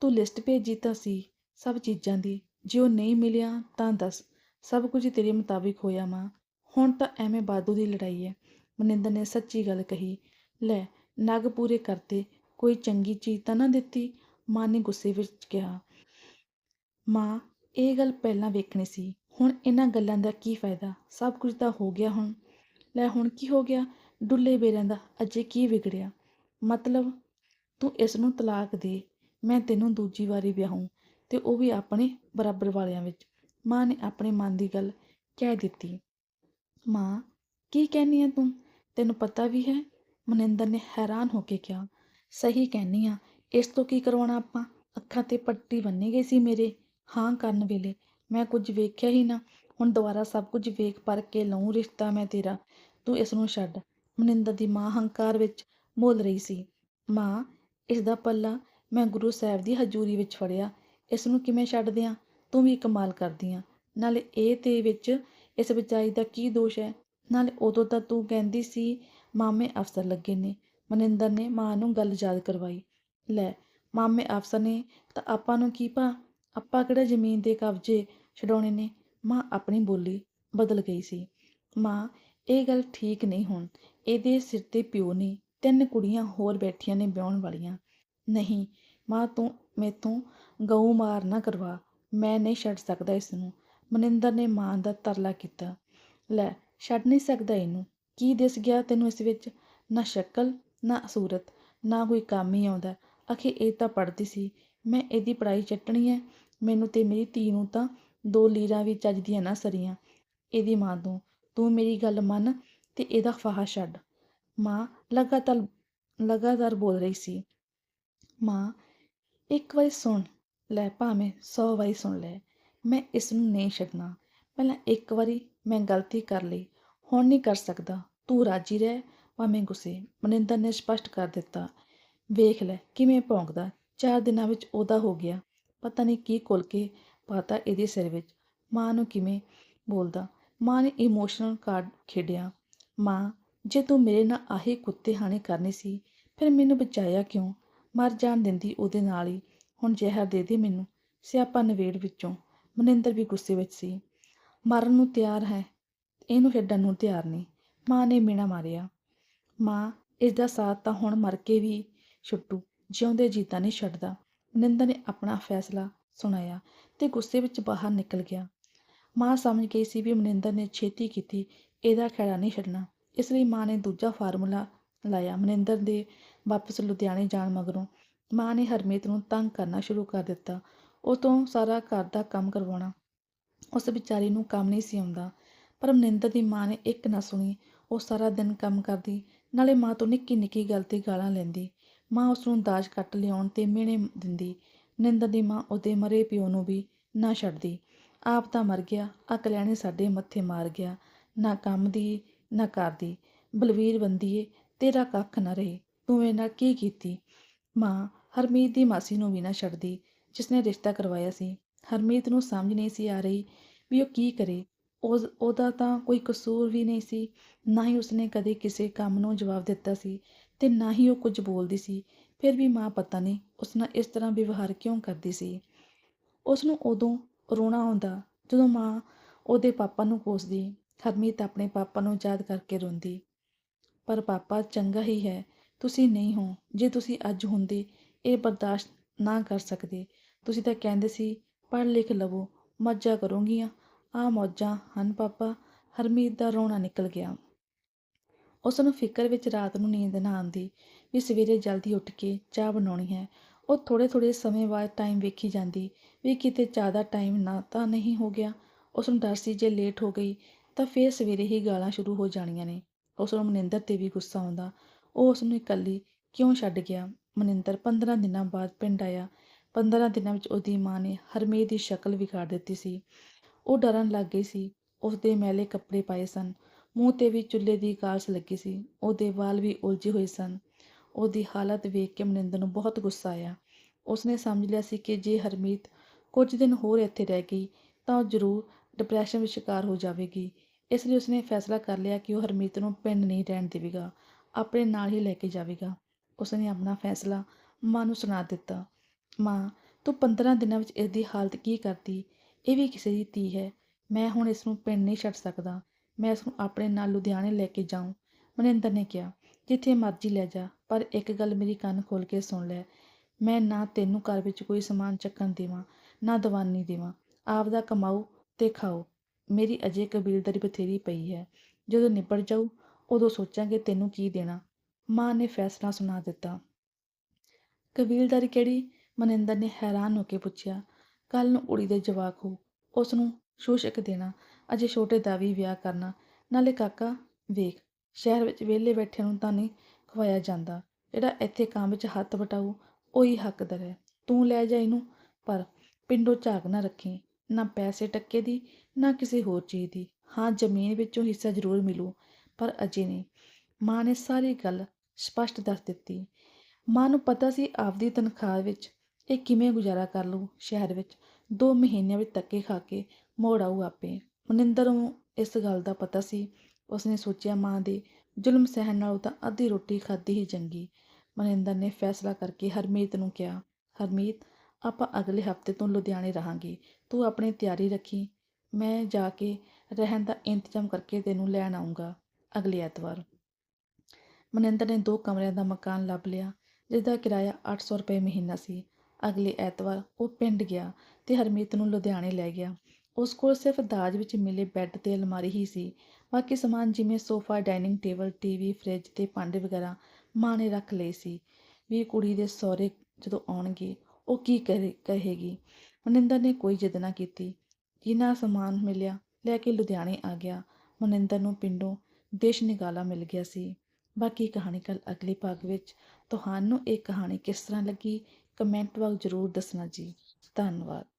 ਤੂੰ ਲਿਸਟ ਭੇਜੀ ਤਾਂ ਸੀ ਸਭ ਚੀਜ਼ਾਂ ਦੀ, ਜੇ ਉਹ ਨਹੀਂ ਮਿਲਿਆ ਤਾਂ ਦੱਸ, ਸਭ ਕੁਝ ਤੇਰੇ ਮੁਤਾਬਿਕ ਹੋਇਆ ਮਾਂ, ਹੁਣ ਤਾਂ ਐਵੇਂ ਬਾਦੂ ਦੀ ਲੜਾਈ ਹੈ। ਮਨਿੰਦਰ ਨੇ ਸੱਚੀ ਗੱਲ ਕਹੀ, ਲੈ ਨਗ ਪੂਰੇ ਕਰਦੇ, ਕੋਈ ਚੰਗੀ ਚੀਜ਼ ਤਾਂ ਨਾ ਦਿੱਤੀ, ਮਾਂ ਨੇ ਗੁੱਸੇ ਵਿੱਚ ਕਿਹਾ। ਮਾਂ, ਇਹ ਗੱਲ ਪਹਿਲਾਂ ਵੇਖਣੀ ਸੀ, ਹੁਣ ਇਹਨਾਂ ਗੱਲਾਂ ਦਾ ਕੀ ਫਾਇਦਾ? ਸਭ ਕੁਝ ਤਾਂ ਹੋ ਗਿਆ ਹੁਣ। ਲੈ ਹੁਣ ਕੀ ਹੋ ਗਿਆ? ਡੁੱਲੇ ਬੇਰਾਂ ਦਾ ਅਜੇ ਕੀ ਵਿਗੜਿਆ? ਮਤਲਬ, ਤੂੰ ਇਸ ਨੂੰ ਤਲਾਕ ਦੇ, ਮੈਂ ਤੈਨੂੰ ਦੂਜੀ ਵਾਰੀ ਵਿਆਹੂੰ, ਤੇ ਉਹ ਵੀ ਆਪਣੇ ਬਰਾਬਰ ਵਾਲਿਆਂ ਵਿੱਚ। ਮਾਂ ਨੇ ਆਪਣੇ ਮਨ ਦੀ ਗੱਲ ਕਹਿ ਦਿੱਤੀ। ਮਾਂ, ਕੀ ਕਹਿਨੀ ਆ ਤੂੰ? ਤੈਨੂੰ ਪਤਾ ਵੀ ਹੈ ਮਨਿੰਦਰ ਨੇ ਹੈਰਾਨ ਹੋ ਕੇ ਕਿਹਾ, ਸਹੀ ਕਹਿਨੀ ਆ, ਇਸ ਤੋਂ ਕੀ ਕਰਵਾਉਣਾ ਆਪਾਂ? ਅੱਖਾਂ ਤੇ ਪੱਟੀ ਬੰਨੀ ਗਈ ਸੀ ਮੇਰੇ। ਹਾਂ, ਕਰਨ ਵੇਲੇ, ਮੈਂ ਕੁਝ ਵੇਖਿਆ ਹੀ ਨਾ। ਹੁਣ ਦੁਬਾਰਾ ਸਭ ਕੁਝ ਵੇਖ ਪਰਖ ਕੇ ਲਊਂ ਰਿਸ਼ਤਾ ਮੈਂ ਤੇਰਾ। ਤੂੰ ਇਸ ਨੂੰ ਛੱਡ। ਮਨਿੰਦਰ ਦੀ ਮਾਂ ਹੰਕਾਰ ਵਿੱਚ ਬੋਲ ਰਹੀ ਸੀ, ਮਾਂ, ਇਸ ਦਾ ਪੱਲਾ ਮੈਂ ਗੁਰੂ ਸਾਹਿਬ ਦੀ ਹਜ਼ੂਰੀ ਵਿੱਚ ਫੜਿਆ। ਇਸ ਨੂੰ ਕਿਵੇਂ ਛੱਡ ਦਿਆਂ? ਤੂੰ ਵੀ ਕਮਾਲ ਕਰਦੀ ਆ। ਨਾਲੇ ਇਹ ਤੇ ਵਿੱਚ ਇਸ ਵਿਚਾਈ ਦਾ ਕੀ ਦੋਸ਼ ਹੈ? ਨਾਲੇ ਉਦੋਂ ਤਾਂ ਤੂੰ ਕਹਿੰਦੀ ਸੀ ਮਾਮੇ ਅਫਸਰ ਲੱਗੇ ਨੇ। ਮਨਿੰਦਰ ਨੇ ਮਾਂ ਨੂੰ ਗੱਲ ਯਾਦ ਕਰਵਾਈ। ਲੈ, ਮਾਮੇ ਅਫਸਰ ਨੇ ਤਾਂ ਆਪਾਂ ਨੂੰ ਕੀ ਭਾ? ਆਪਾਂ ਕਿਹੜਾ ਜ਼ਮੀਨ ਦੇ ਕਬਜ਼ੇ ਛਡਾਉਣੇ ਨੇ? ਮਾਂ ਆਪਣੀ ਬੋਲੀ ਬਦਲ ਗਈ ਸੀ। ਮਾਂ, ਇਹ ਗੱਲ ਠੀਕ ਨਹੀਂ ਹੁਣ। ਇਹਦੇ ਸਿਰ ਤੇ ਪਿਓ ਨੇ ਤਿੰਨ ਕੁੜੀਆਂ ਹੋਰ ਬੈਠੀਆਂ ਨੇ ਵਿਆਹਣ ਵਾਲੀਆਂ। ਨਹੀਂ, ਮਾਂ ਤੂੰ ਮੈਥੋਂ ਗਊ ਮਾਰ ਨਾ ਕਰਵਾ। ਮੈਂ ਨਹੀਂ ਛੱਡ ਸਕਦਾ ਇਸ ਨੂੰ। ਮਨਿੰਦਰ ਨੇ ਮਾਂ ਦਾ ਤਰਲਾ ਕੀਤਾ। ਲੈ, ਛੱਡ ਨਹੀਂ ਸਕਦਾ ਇਹਨੂੰ। ਕੀ ਦਿਸ ਗਿਆ ਤੈਨੂੰ ਇਸ ਵਿੱਚ? ਨਾ ਸ਼ਕਲ, ਨਾ ਸੂਰਤ, ਨਾ ਕੋਈ ਕੰਮ ਹੀ ਆਉਂਦਾ। ਅਖੇ ਇਹ ਤਾਂ ਪੜ੍ਹਦੀ ਸੀ। ਮੈਂ ਇਹਦੀ ਪੜਾਈ ਚੱਟਣੀ ਹੈ। ਮੈਨੂੰ ਤੇ ਮੇਰੀ ਧੀ ਨੂੰ ਤਾਂ ਦੋ ਲੀਰਾਂ ਵੀ ਚੱਜਦੀਆਂ ਨਾ ਸਰੀਆਂ। ਇਹਦੀ ਮਾਂ ਤੋਂ। ਤੂੰ ਮੇਰੀ ਗੱਲ ਮੰਨ ਤੇ ਇਹਦਾ ਫਾਹਾ ਛੱਡ। ਮਾਂ ਲਗਾਤਾਰ ਲਗਾਤਾਰ ਬੋਲ ਰਹੀ ਸੀ। ਮਾਂ, ਇੱਕ ਵਾਰੀ ਸੁਣ ਲੈ, ਭਾਵੇਂ 100 ਵਾਰੀ ਸੁਣ ਲੈ। ਮੈਂ ਇਸ ਨੂੰ ਨਹੀਂ ਛੱਡਣਾ। ਪਹਿਲਾਂ ਇੱਕ ਵਾਰੀ ਮੈਂ ਗਲਤੀ ਕਰ ਲਈ। ਹੁਣ ਨਹੀਂ ਕਰ ਸਕਦਾ। ਤੂੰ ਰਾਜੀ ਰਹਿ। ਭਾਵੇਂ ਗੁੱਸੇ। ਮਨਿੰਦਰ ਨੇ ਸਪਸ਼ਟ ਕਰ ਦਿੱਤਾ। ਵੇਖ ਲੈ, ਕਿਵੇਂ ਭੌਂਕਦਾ। ਚਾਰ ਦਿਨਾਂ ਵਿੱਚ ਉਹਦਾ ਹੋ ਗਿਆ। ਪਤਾ ਨਹੀਂ ਕੀ ਕੁਲ ਕੇ ਪਾਤਾ ਇਹਦੇ ਸਿਰ ਵਿੱਚ। ਮਾਂ ਨੂੰ ਕਿਵੇਂ ਬੋਲਦਾ? ਮਾਂ ਨੇ ਇਮੋਸ਼ਨਲ ਕਾਰਡ ਖੇਡਿਆ। ਮਾਂ, ਜੇ ਤੂੰ ਮੇਰੇ ਨਾਲ ਆਹੀ ਕੁੱਤੇ ਹਾਣੇ ਕਰਨੀ ਸੀ, ਫਿਰ ਮੈਨੂੰ ਬਚਾਇਆ ਕਿਉਂ? ਮਰ ਜਾਣ ਦਿੰਦੀ ਉਹਦੇ ਨਾਲ ਹੀ। ਹੁਣ ਜ਼ਹਿਰ ਦੇ ਦੇ ਮੈਨੂੰ। ਸਿਆਪਾ ਨਵੇੜ ਵਿੱਚੋਂ। ਮਨਿੰਦਰ ਵੀ ਗੁੱਸੇ ਵਿੱਚ ਸੀ। ਮਰਨ ਨੂੰ ਤਿਆਰ ਹੈ। ਇਹਨੂੰ ਛੱਡਣ ਨੂੰ ਤਿਆਰ ਨਹੀਂ ਮਾਂ ਨੇ ਮੀਣਾ ਮਾਰਿਆ। ਮਾਂ, ਇਸ ਦਾ ਸਾਥ ਤਾਂ ਹੁਣ ਮਰ ਕੇ ਵੀ ਛੁੱਟੂ, ਜਿਉਂਦੇ ਜੀਤਾ ਨਹੀਂ ਛੱਡਦਾ। ਮਨਿੰਦਰ ਨੇ ਆਪਣਾ ਫੈਸਲਾ ਸੁਣਾਇਆ ਤੇ ਗੁੱਸੇ ਵਿੱਚ ਬਾਹਰ ਨਿਕਲ ਗਿਆ। ਮਾਂ ਸਮਝ ਗਈ ਸੀ ਵੀ ਮਨਿੰਦਰ ਨੇ ਛੇਤੀ ਕੀਤੀ, ਇਹਦਾ ਖਹਿੜਾ ਨਹੀਂ ਛੱਡਣਾ। ਇਸ ਲਈ ਮਾਂ ਨੇ ਦੂਜਾ ਫਾਰਮੂਲਾ ਲਾਇਆ ਮਨਿੰਦਰ ਦੇ ਵਾਪਸ ਲੁਧਿਆਣੇ ਜਾਣ ਮਗਰੋਂ। ਮਾਂ ਨੇ ਹਰਮੀਤ ਨੂੰ ਤੰਗ ਕਰਨਾ ਸ਼ੁਰੂ ਕਰ ਦਿੱਤਾ। ਉਹ ਤੋਂ ਸਾਰਾ ਘਰ ਦਾ ਕੰਮ ਕਰਵਾਉਣਾ। ਉਸ ਵਿਚਾਰੀ ਨੂੰ ਕੰਮ ਨਹੀਂ ਸੀ ਆਉਂਦਾ। ਪਰ ਮਨਿੰਦਰ ਦੀ ਮਾਂ ਨੇ ਇੱਕ ਨਾ ਸੁਣੀ। ਉਹ ਸਾਰਾ ਦਿਨ ਕੰਮ ਕਰਦੀ, ਨਾਲੇ ਮਾਂ ਤੋਂ ਨਿੱਕੀ ਨਿੱਕੀ ਗੱਲ ਤੇ ਗਾਲਾਂ ਲੈਂਦੀ। ਮਾਂ ਉਸ ਨੂੰ ਦਾਜ ਕੱਟ ਲਿਆਉਣ ਤੇ ਮਿਹਣੇ ਦਿੰਦੀ। ਮਨਿੰਦਰ ਦੀ ਮਾਂ ਉਹਦੇ ਮਰੇ ਪਿਓ ਨੂੰ ਵੀ ਨਾ ਛੱਡਦੀ। ਆਪ ਤਾਂ ਮਰ ਗਿਆ ਆ ਕਲਿਆਣੀ ਸਾਡੇ ਮੱਥੇ ਮਾਰ ਗਿਆ। ਨਾ ਕੰਮ ਦੀ, ਨਾ ਕਰਦੀ ਬਲਵੀਰ ਬੰਦੀਏ, ਤੇਰਾ ਕੱਖ ਨਾ ਰਹੇ। ਤੂੰ ਇਹ ਨਾਲ ਕੀ ਕੀਤੀ? ਮਾਂ ਹਰਮੀਤ ਦੀ ਮਾਸੀ ਨੂੰ ਵੀ ਨਾ ਛੱਡਦੀ, ਜਿਸਨੇ ਰਿਸ਼ਤਾ ਕਰਵਾਇਆ ਸੀ। ਹਰਮੀਤ ਨੂੰ ਸਮਝ ਨਹੀਂ ਸੀ ਆ ਰਹੀ ਵੀ ਉਹ ਕੀ ਕਰੇ। ਉਸ ਉਹਦਾ ਤਾਂ ਕੋਈ ਕਸੂਰ ਵੀ ਨਹੀਂ ਸੀ, ਨਾ ਹੀ ਉਸਨੇ ਕਦੇ ਕਿਸੇ ਕੰਮ ਨੂੰ ਜਵਾਬ ਦਿੱਤਾ ਸੀ ਤੇ ਨਾ ਹੀ ਉਹ ਕੁਝ ਬੋਲਦੀ ਸੀ। ਫਿਰ ਵੀ ਮਾਂ ਪਤਾ ਨਹੀਂ ਉਸ ਨਾਲ ਇਸ ਤਰ੍ਹਾਂ ਵਿਵਹਾਰ ਕਿਉਂ ਕਰਦੀ ਸੀ। ਉਸ ਨੂੰ ਉਦੋਂ ਰੋਣਾ ਆਉਂਦਾ ਜਦੋਂ ਮਾਂ ਉਹਦੇ ਪਾਪਾ ਨੂੰ ਕੋਸਦੀ ਹਰਮੀਤ ਆਪਣੇ ਪਾਪਾ ਨੂੰ ਯਾਦ ਕਰਕੇ ਰੋਂਦੀ, ਪਰ ਪਾਪਾ, ਚੰਗਾ ਹੀ ਹੈ, ਤੁਸੀਂ ਨਹੀਂ ਹੋ, ਜੇ ਤੁਸੀਂ ਅੱਜ ਹੁੰਦੇ, ਇਹ ਬਰਦਾਸ਼ਤ ਨਾ ਕਰ ਸਕਦੇ। ਤੁਸੀਂ ਤਾਂ ਕਹਿੰਦੇ ਸੀ, ਪੜ੍ਹ ਲਿਖ ਲਵੋ ਮੌਜਾਂ ਕਰੋਗੀਆਂ ਆ ਮੌਜਾਂ, ਹਨ ਪਾਪਾ, ਹਰਮੀਤ ਦਾ ਰੋਣਾ ਨਿਕਲ ਗਿਆ। ਉਸ ਨੂੰ ਫਿਕਰ ਵਿੱਚ ਰਾਤ ਨੂੰ ਨੀਂਦ ਨਾ ਆਉਂਦੀ ਵੀ ਸਵੇਰੇ ਜਲਦੀ ਉੱਠ ਕੇ ਚਾਹ ਬਣਾਉਣੀ ਹੈ। ਉਹ ਥੋੜੇ ਥੋੜੇ ਸਮੇਂ ਬਾਅਦ ਟਾਈਮ ਵੇਖੀ ਜਾਂਦੀ ਵੀ ਕਿਤੇ ਜ਼ਿਆਦਾ ਟਾਈਮ ਨਾ ਤਾਂ ਨਹੀਂ ਹੋ ਗਿਆ। ਉਸ ਨੂੰ ਡਰ ਸੀ ਜੇ ਲੇਟ ਹੋ ਗਈ ਤਾਂ ਫੇਰ ਸਵੇਰੇ ਹੀ ਗਾਲਾਂ ਸ਼ੁਰੂ ਹੋ ਜਾਣੀਆਂ ਨੇ। ਉਸ ਨੂੰ ਮਨਿੰਦਰ ਤੇ ਵੀ ਗੁੱਸਾ ਆਉਂਦਾ। ਉਹ ਉਸ ਨੂੰ ਇਕੱਲੀ ਕਿਉਂ ਛੱਡ ਗਿਆ? ਮਨਿੰਦਰ 15 ਦਿਨਾਂ ਬਾਅਦ ਪਿੰਡ ਆਇਆ। 15 ਦਿਨਾਂ ਵਿੱਚ ਉਹਦੀ ਮਾਂ ਨੇ ਹਰਮੀਤ ਦੀ ਸ਼ਕਲ ਵਿਗਾੜ ਦਿੱਤੀ ਸੀ। ਉਹ ਡਰਨ ਲੱਗ ਗਈ ਸੀ। ਉਸ ਦੇ ਮੈਲੇ ਕੱਪੜੇ ਪਾਏ ਸਨ। ਮੂੰਹ ਤੇ ਵੀ ਚੁੱਲ੍ਹੇ ਦੀ ਕਾਲਸ ਲੱਗੀ ਸੀ। ਉਹਦੇ ਵਾਲ ਵੀ ਉਲਝੇ ਹੋਏ ਸਨ। ਉਹਦੀ ਹਾਲਤ ਵੇਖ ਕੇ ਮਨਿੰਦਰ ਨੂੰ ਬਹੁਤ ਗੁੱਸਾ ਆਇਆ। ਉਸਨੇ ਸਮਝ ਲਿਆ ਸੀ ਕਿ ਜੇ ਹਰਮੀਤ ਕੁਝ ਦਿਨ ਹੋਰ ਇੱਥੇ ਰਹਿ ਗਈ, ਤਾਂ ਉਹ ਜ਼ਰੂਰ ਡਿਪਰੈਸ਼ਨ ਵਿੱਚ ਸ਼ਿਕਾਰ ਹੋ ਜਾਵੇਗੀ। ਇਸ ਲਈ ਉਸਨੇ ਫੈਸਲਾ ਕਰ ਲਿਆ ਕਿ ਉਹ ਹਰਮੀਤ ਨੂੰ ਪਿੰਡ ਨਹੀਂ ਰਹਿਣ ਦੇਵੇਗਾ। ਆਪਣੇ ਨਾਲ ਹੀ ਲੈ ਕੇ ਜਾਵੇਗਾ। ਉਸਨੇ ਆਪਣਾ ਫੈਸਲਾ ਮਾਂ ਨੂੰ ਸੁਣਾ ਦਿੱਤਾ। ਮਾਂ, ਤੂੰ 15 ਦਿਨਾਂ ਵਿੱਚ ਇਸ ਦੀ ਹਾਲਤ ਕੀ ਕਰਦੀ? ਇਹ ਵੀ ਕਿਸੇ ਦੀ ਧੀ ਹੈ। ਮੈਂ ਹੁਣ ਇਸ ਨੂੰ ਪਿੰਡ ਨਹੀਂ ਛੱਡ ਸਕਦਾ। ਮੈਂ ਇਸ ਨੂੰ ਆਪਣੇ ਨਾਲ ਲੁਧਿਆਣੇ ਲੈ ਕੇ ਜਾਊਂ। ਮਨਿੰਦਰ ਨੇ ਕਿਹਾ, ਜਿੱਥੇ ਮਰਜ਼ੀ ਲੈ ਜਾ, ਪਰ ਇੱਕ ਗੱਲ ਮੇਰੀ ਕੰਨ ਖੋਲ ਕੇ ਸੁਣ ਲੈ। ਮੈਂ ਨਾ ਤੈਨੂੰ ਘਰ ਵਿੱਚ ਕੋਈ ਸਮਾਨ ਚੱਕਣ ਦੇਵਾਂ, ਨਾ ਦਵਾਨੀ ਦੇਵਾਂ। ਆਪ ਦਾ ਕਮਾਓ ਤੇ ਖਾਓ। ਮੇਰੀ ਅਜੇ ਕਬੀਲਦਾਰੀ ਬਥੇਰੀ ਪਈ ਹੈ। ਜਦੋਂ ਨਿਬੜ ਜਾਊ, ਉਦੋਂ ਸੋਚਾਂਗੇ ਤੈਨੂੰ ਕੀ ਦੇਣਾ। ਮਾਂ ਨੇ ਫੈਸਲਾ ਸੁਣਾ ਦਿੱਤਾ। ਕਬੀਲਦਾਰੀ ਕਿਹੜੀ? ਮਨਿੰਦਰ ਨੇ ਹੈਰਾਨ ਹੋ ਕੇ ਪੁੱਛਿਆ। ਕੱਲ ਨੂੰ ਉੜੀ ਦੇ ਜਵਾਕ ਹੋ ਉਸ ਨੂੰ ਸ਼ੂਸ਼ਕ ਦੇਣਾ, ਅਜੇ ਛੋਟੇ ਦਾ ਵੀ ਵਿਆਹ ਕਰਨਾ, ਨਾਲੇ ਕਾਕਾ ਵੇਖ, ਸ਼ਹਿਰ ਵਿੱਚ ਵਿਹਲੇ ਬੈਠਿਆਂ ਨੂੰ ਤਾਂ ਨਹੀਂ ਖਵਾਇਆ ਜਾਂਦਾ, ਜਿਹੜਾ ਇੱਥੇ ਕੰਮ ਵਿੱਚ ਹੱਥ ਵਟਾਊ, ਉਹੀ ਹੱਕਦਾਰ ਹੈ। ਤੂੰ ਲੈ ਜਾ ਇਹਨੂੰ, ਪਰ ਪਿੰਡੋਂ ਝਾਕ ਨਾ ਰੱਖੀ, ਨਾ ਪੈਸੇ ਟੱਕੇ ਦੀ, ਨਾ ਕਿਸੇ ਹੋਰ ਚੀਜ਼ ਦੀ। ਹਾਂ, ਜ਼ਮੀਨ ਵਿੱਚੋਂ ਹਿੱਸਾ ਜ਼ਰੂਰ ਮਿਲੂ, ਪਰ ਅਜੇ ਨਹੀਂ। ਮਾਂ ਨੇ ਸਾਰੀ ਗੱਲ ਸਪਸ਼ਟ ਦੱਸ ਦਿੱਤੀ। ਮਾਂ ਨੂੰ ਪਤਾ ਸੀ ਆਪਦੀ ਤਨਖਾਹ ਵਿੱਚ ਇਹ ਕਿਵੇਂ ਗੁਜ਼ਾਰਾ ਕਰ ਲਊ ਸ਼ਹਿਰ ਵਿੱਚ। ਦੋ ਮਹੀਨਿਆਂ ਵਿੱਚ ਧੱਕੇ ਖਾ ਕੇ ਮੋੜ ਆਊ ਆਪੇ। ਮਨਿੰਦਰ ਨੂੰ ਇਸ ਗੱਲ ਦਾ ਪਤਾ ਸੀ। ਉਸਨੇ ਸੋਚਿਆ, ਮਾਂ ਦੇ ਜ਼ੁਲਮ ਸਹਿਣ ਨਾਲੋਂ ਤਾਂ ਅੱਧੀ ਰੋਟੀ ਖਾਧੀ ਹੀ ਚੰਗੀ। ਮਨਿੰਦਰ ਨੇ ਫੈਸਲਾ ਕਰਕੇ ਹਰਮੀਤ ਨੂੰ ਕਿਹਾ, ਹਰਮੀਤ, ਆਪਾਂ ਅਗਲੇ ਹਫ਼ਤੇ ਤੋਂ ਲੁਧਿਆਣੇ ਰਹਾਂਗੇ। ਤੂੰ ਆਪਣੀ ਤਿਆਰੀ ਰੱਖੀ। ਮੈਂ ਜਾ ਕੇ ਰਹਿਣ ਦਾ ਇੰਤਜ਼ਾਮ ਕਰਕੇ ਤੈਨੂੰ ਲੈਣ ਆਉਂਗਾ ਅਗਲੇ ਐਤਵਾਰ। ਮਨਿੰਦਰ ਨੇ ਦੋ ਕਮਰਿਆਂ ਦਾ ਮਕਾਨ ਲੱਭ ਲਿਆ, ਜਿਸ ਦਾ ਕਿਰਾਇਆ 800 ਰੁਪਏ ਮਹੀਨਾ ਸੀ। ਅਗਲੇ ਐਤਵਾਰ ਉਹ ਪਿੰਡ ਗਿਆ ਤੇ ਹਰਮੀਤ ਨੂੰ ਲੁਧਿਆਣੇ ਲੈ ਗਿਆ। ਉਸ ਕੋਲ ਸਿਰਫ ਦਾਜ ਵਿੱਚ ਮਿਲੇ ਬੈੱਡ ਤੇ ਅਲਮਾਰੀ ਹੀ ਸੀ। ਬਾਕੀ ਸਮਾਨ ਜਿਵੇਂ sofa dining table, TV, fridge ਤੇ ਭਾਂਡੇ ਵਗੈਰਾ ਮਾਂ ਨੇ ਰੱਖ ਲਏ ਸੀ। ਵੀ ਕੁੜੀ ਦੇ ਸਹੁਰੇ ਜਦੋਂ ਆਉਣਗੇ, ਉਹ ਕੀ ਕਰੇ, ਕਹੇਗੀ? ਮਨਿੰਦਰ ਨੇ ਕੋਈ ਜਿੱਦ ਨਾ ਕੀਤੀ। ਜਿੰਨਾ ਸਮਾਨ ਮਿਲਿਆ, ਲੈ ਕੇ ਲੁਧਿਆਣੇ ਆ ਗਿਆ। ਮਨਿੰਦਰ ਨੂੰ ਪਿੰਡੋਂ ਦੇਸ਼ ਨਿਗਾਲਾ ਮਿਲ ਗਿਆ ਸੀ। ਬਾਕੀ ਕਹਾਣੀ ਕੱਲ ਅਗਲੇ ਭਾਗ ਵਿੱਚ। ਤੁਹਾਨੂੰ ਇਹ ਕਹਾਣੀ ਕਿਸ ਤਰ੍ਹਾਂ ਲੱਗੀ? ਕਮੈਂਟ ਬਾਕਸ ਜ਼ਰੂਰ ਦੱਸਣਾ ਜੀ। ਧੰਨਵਾਦ।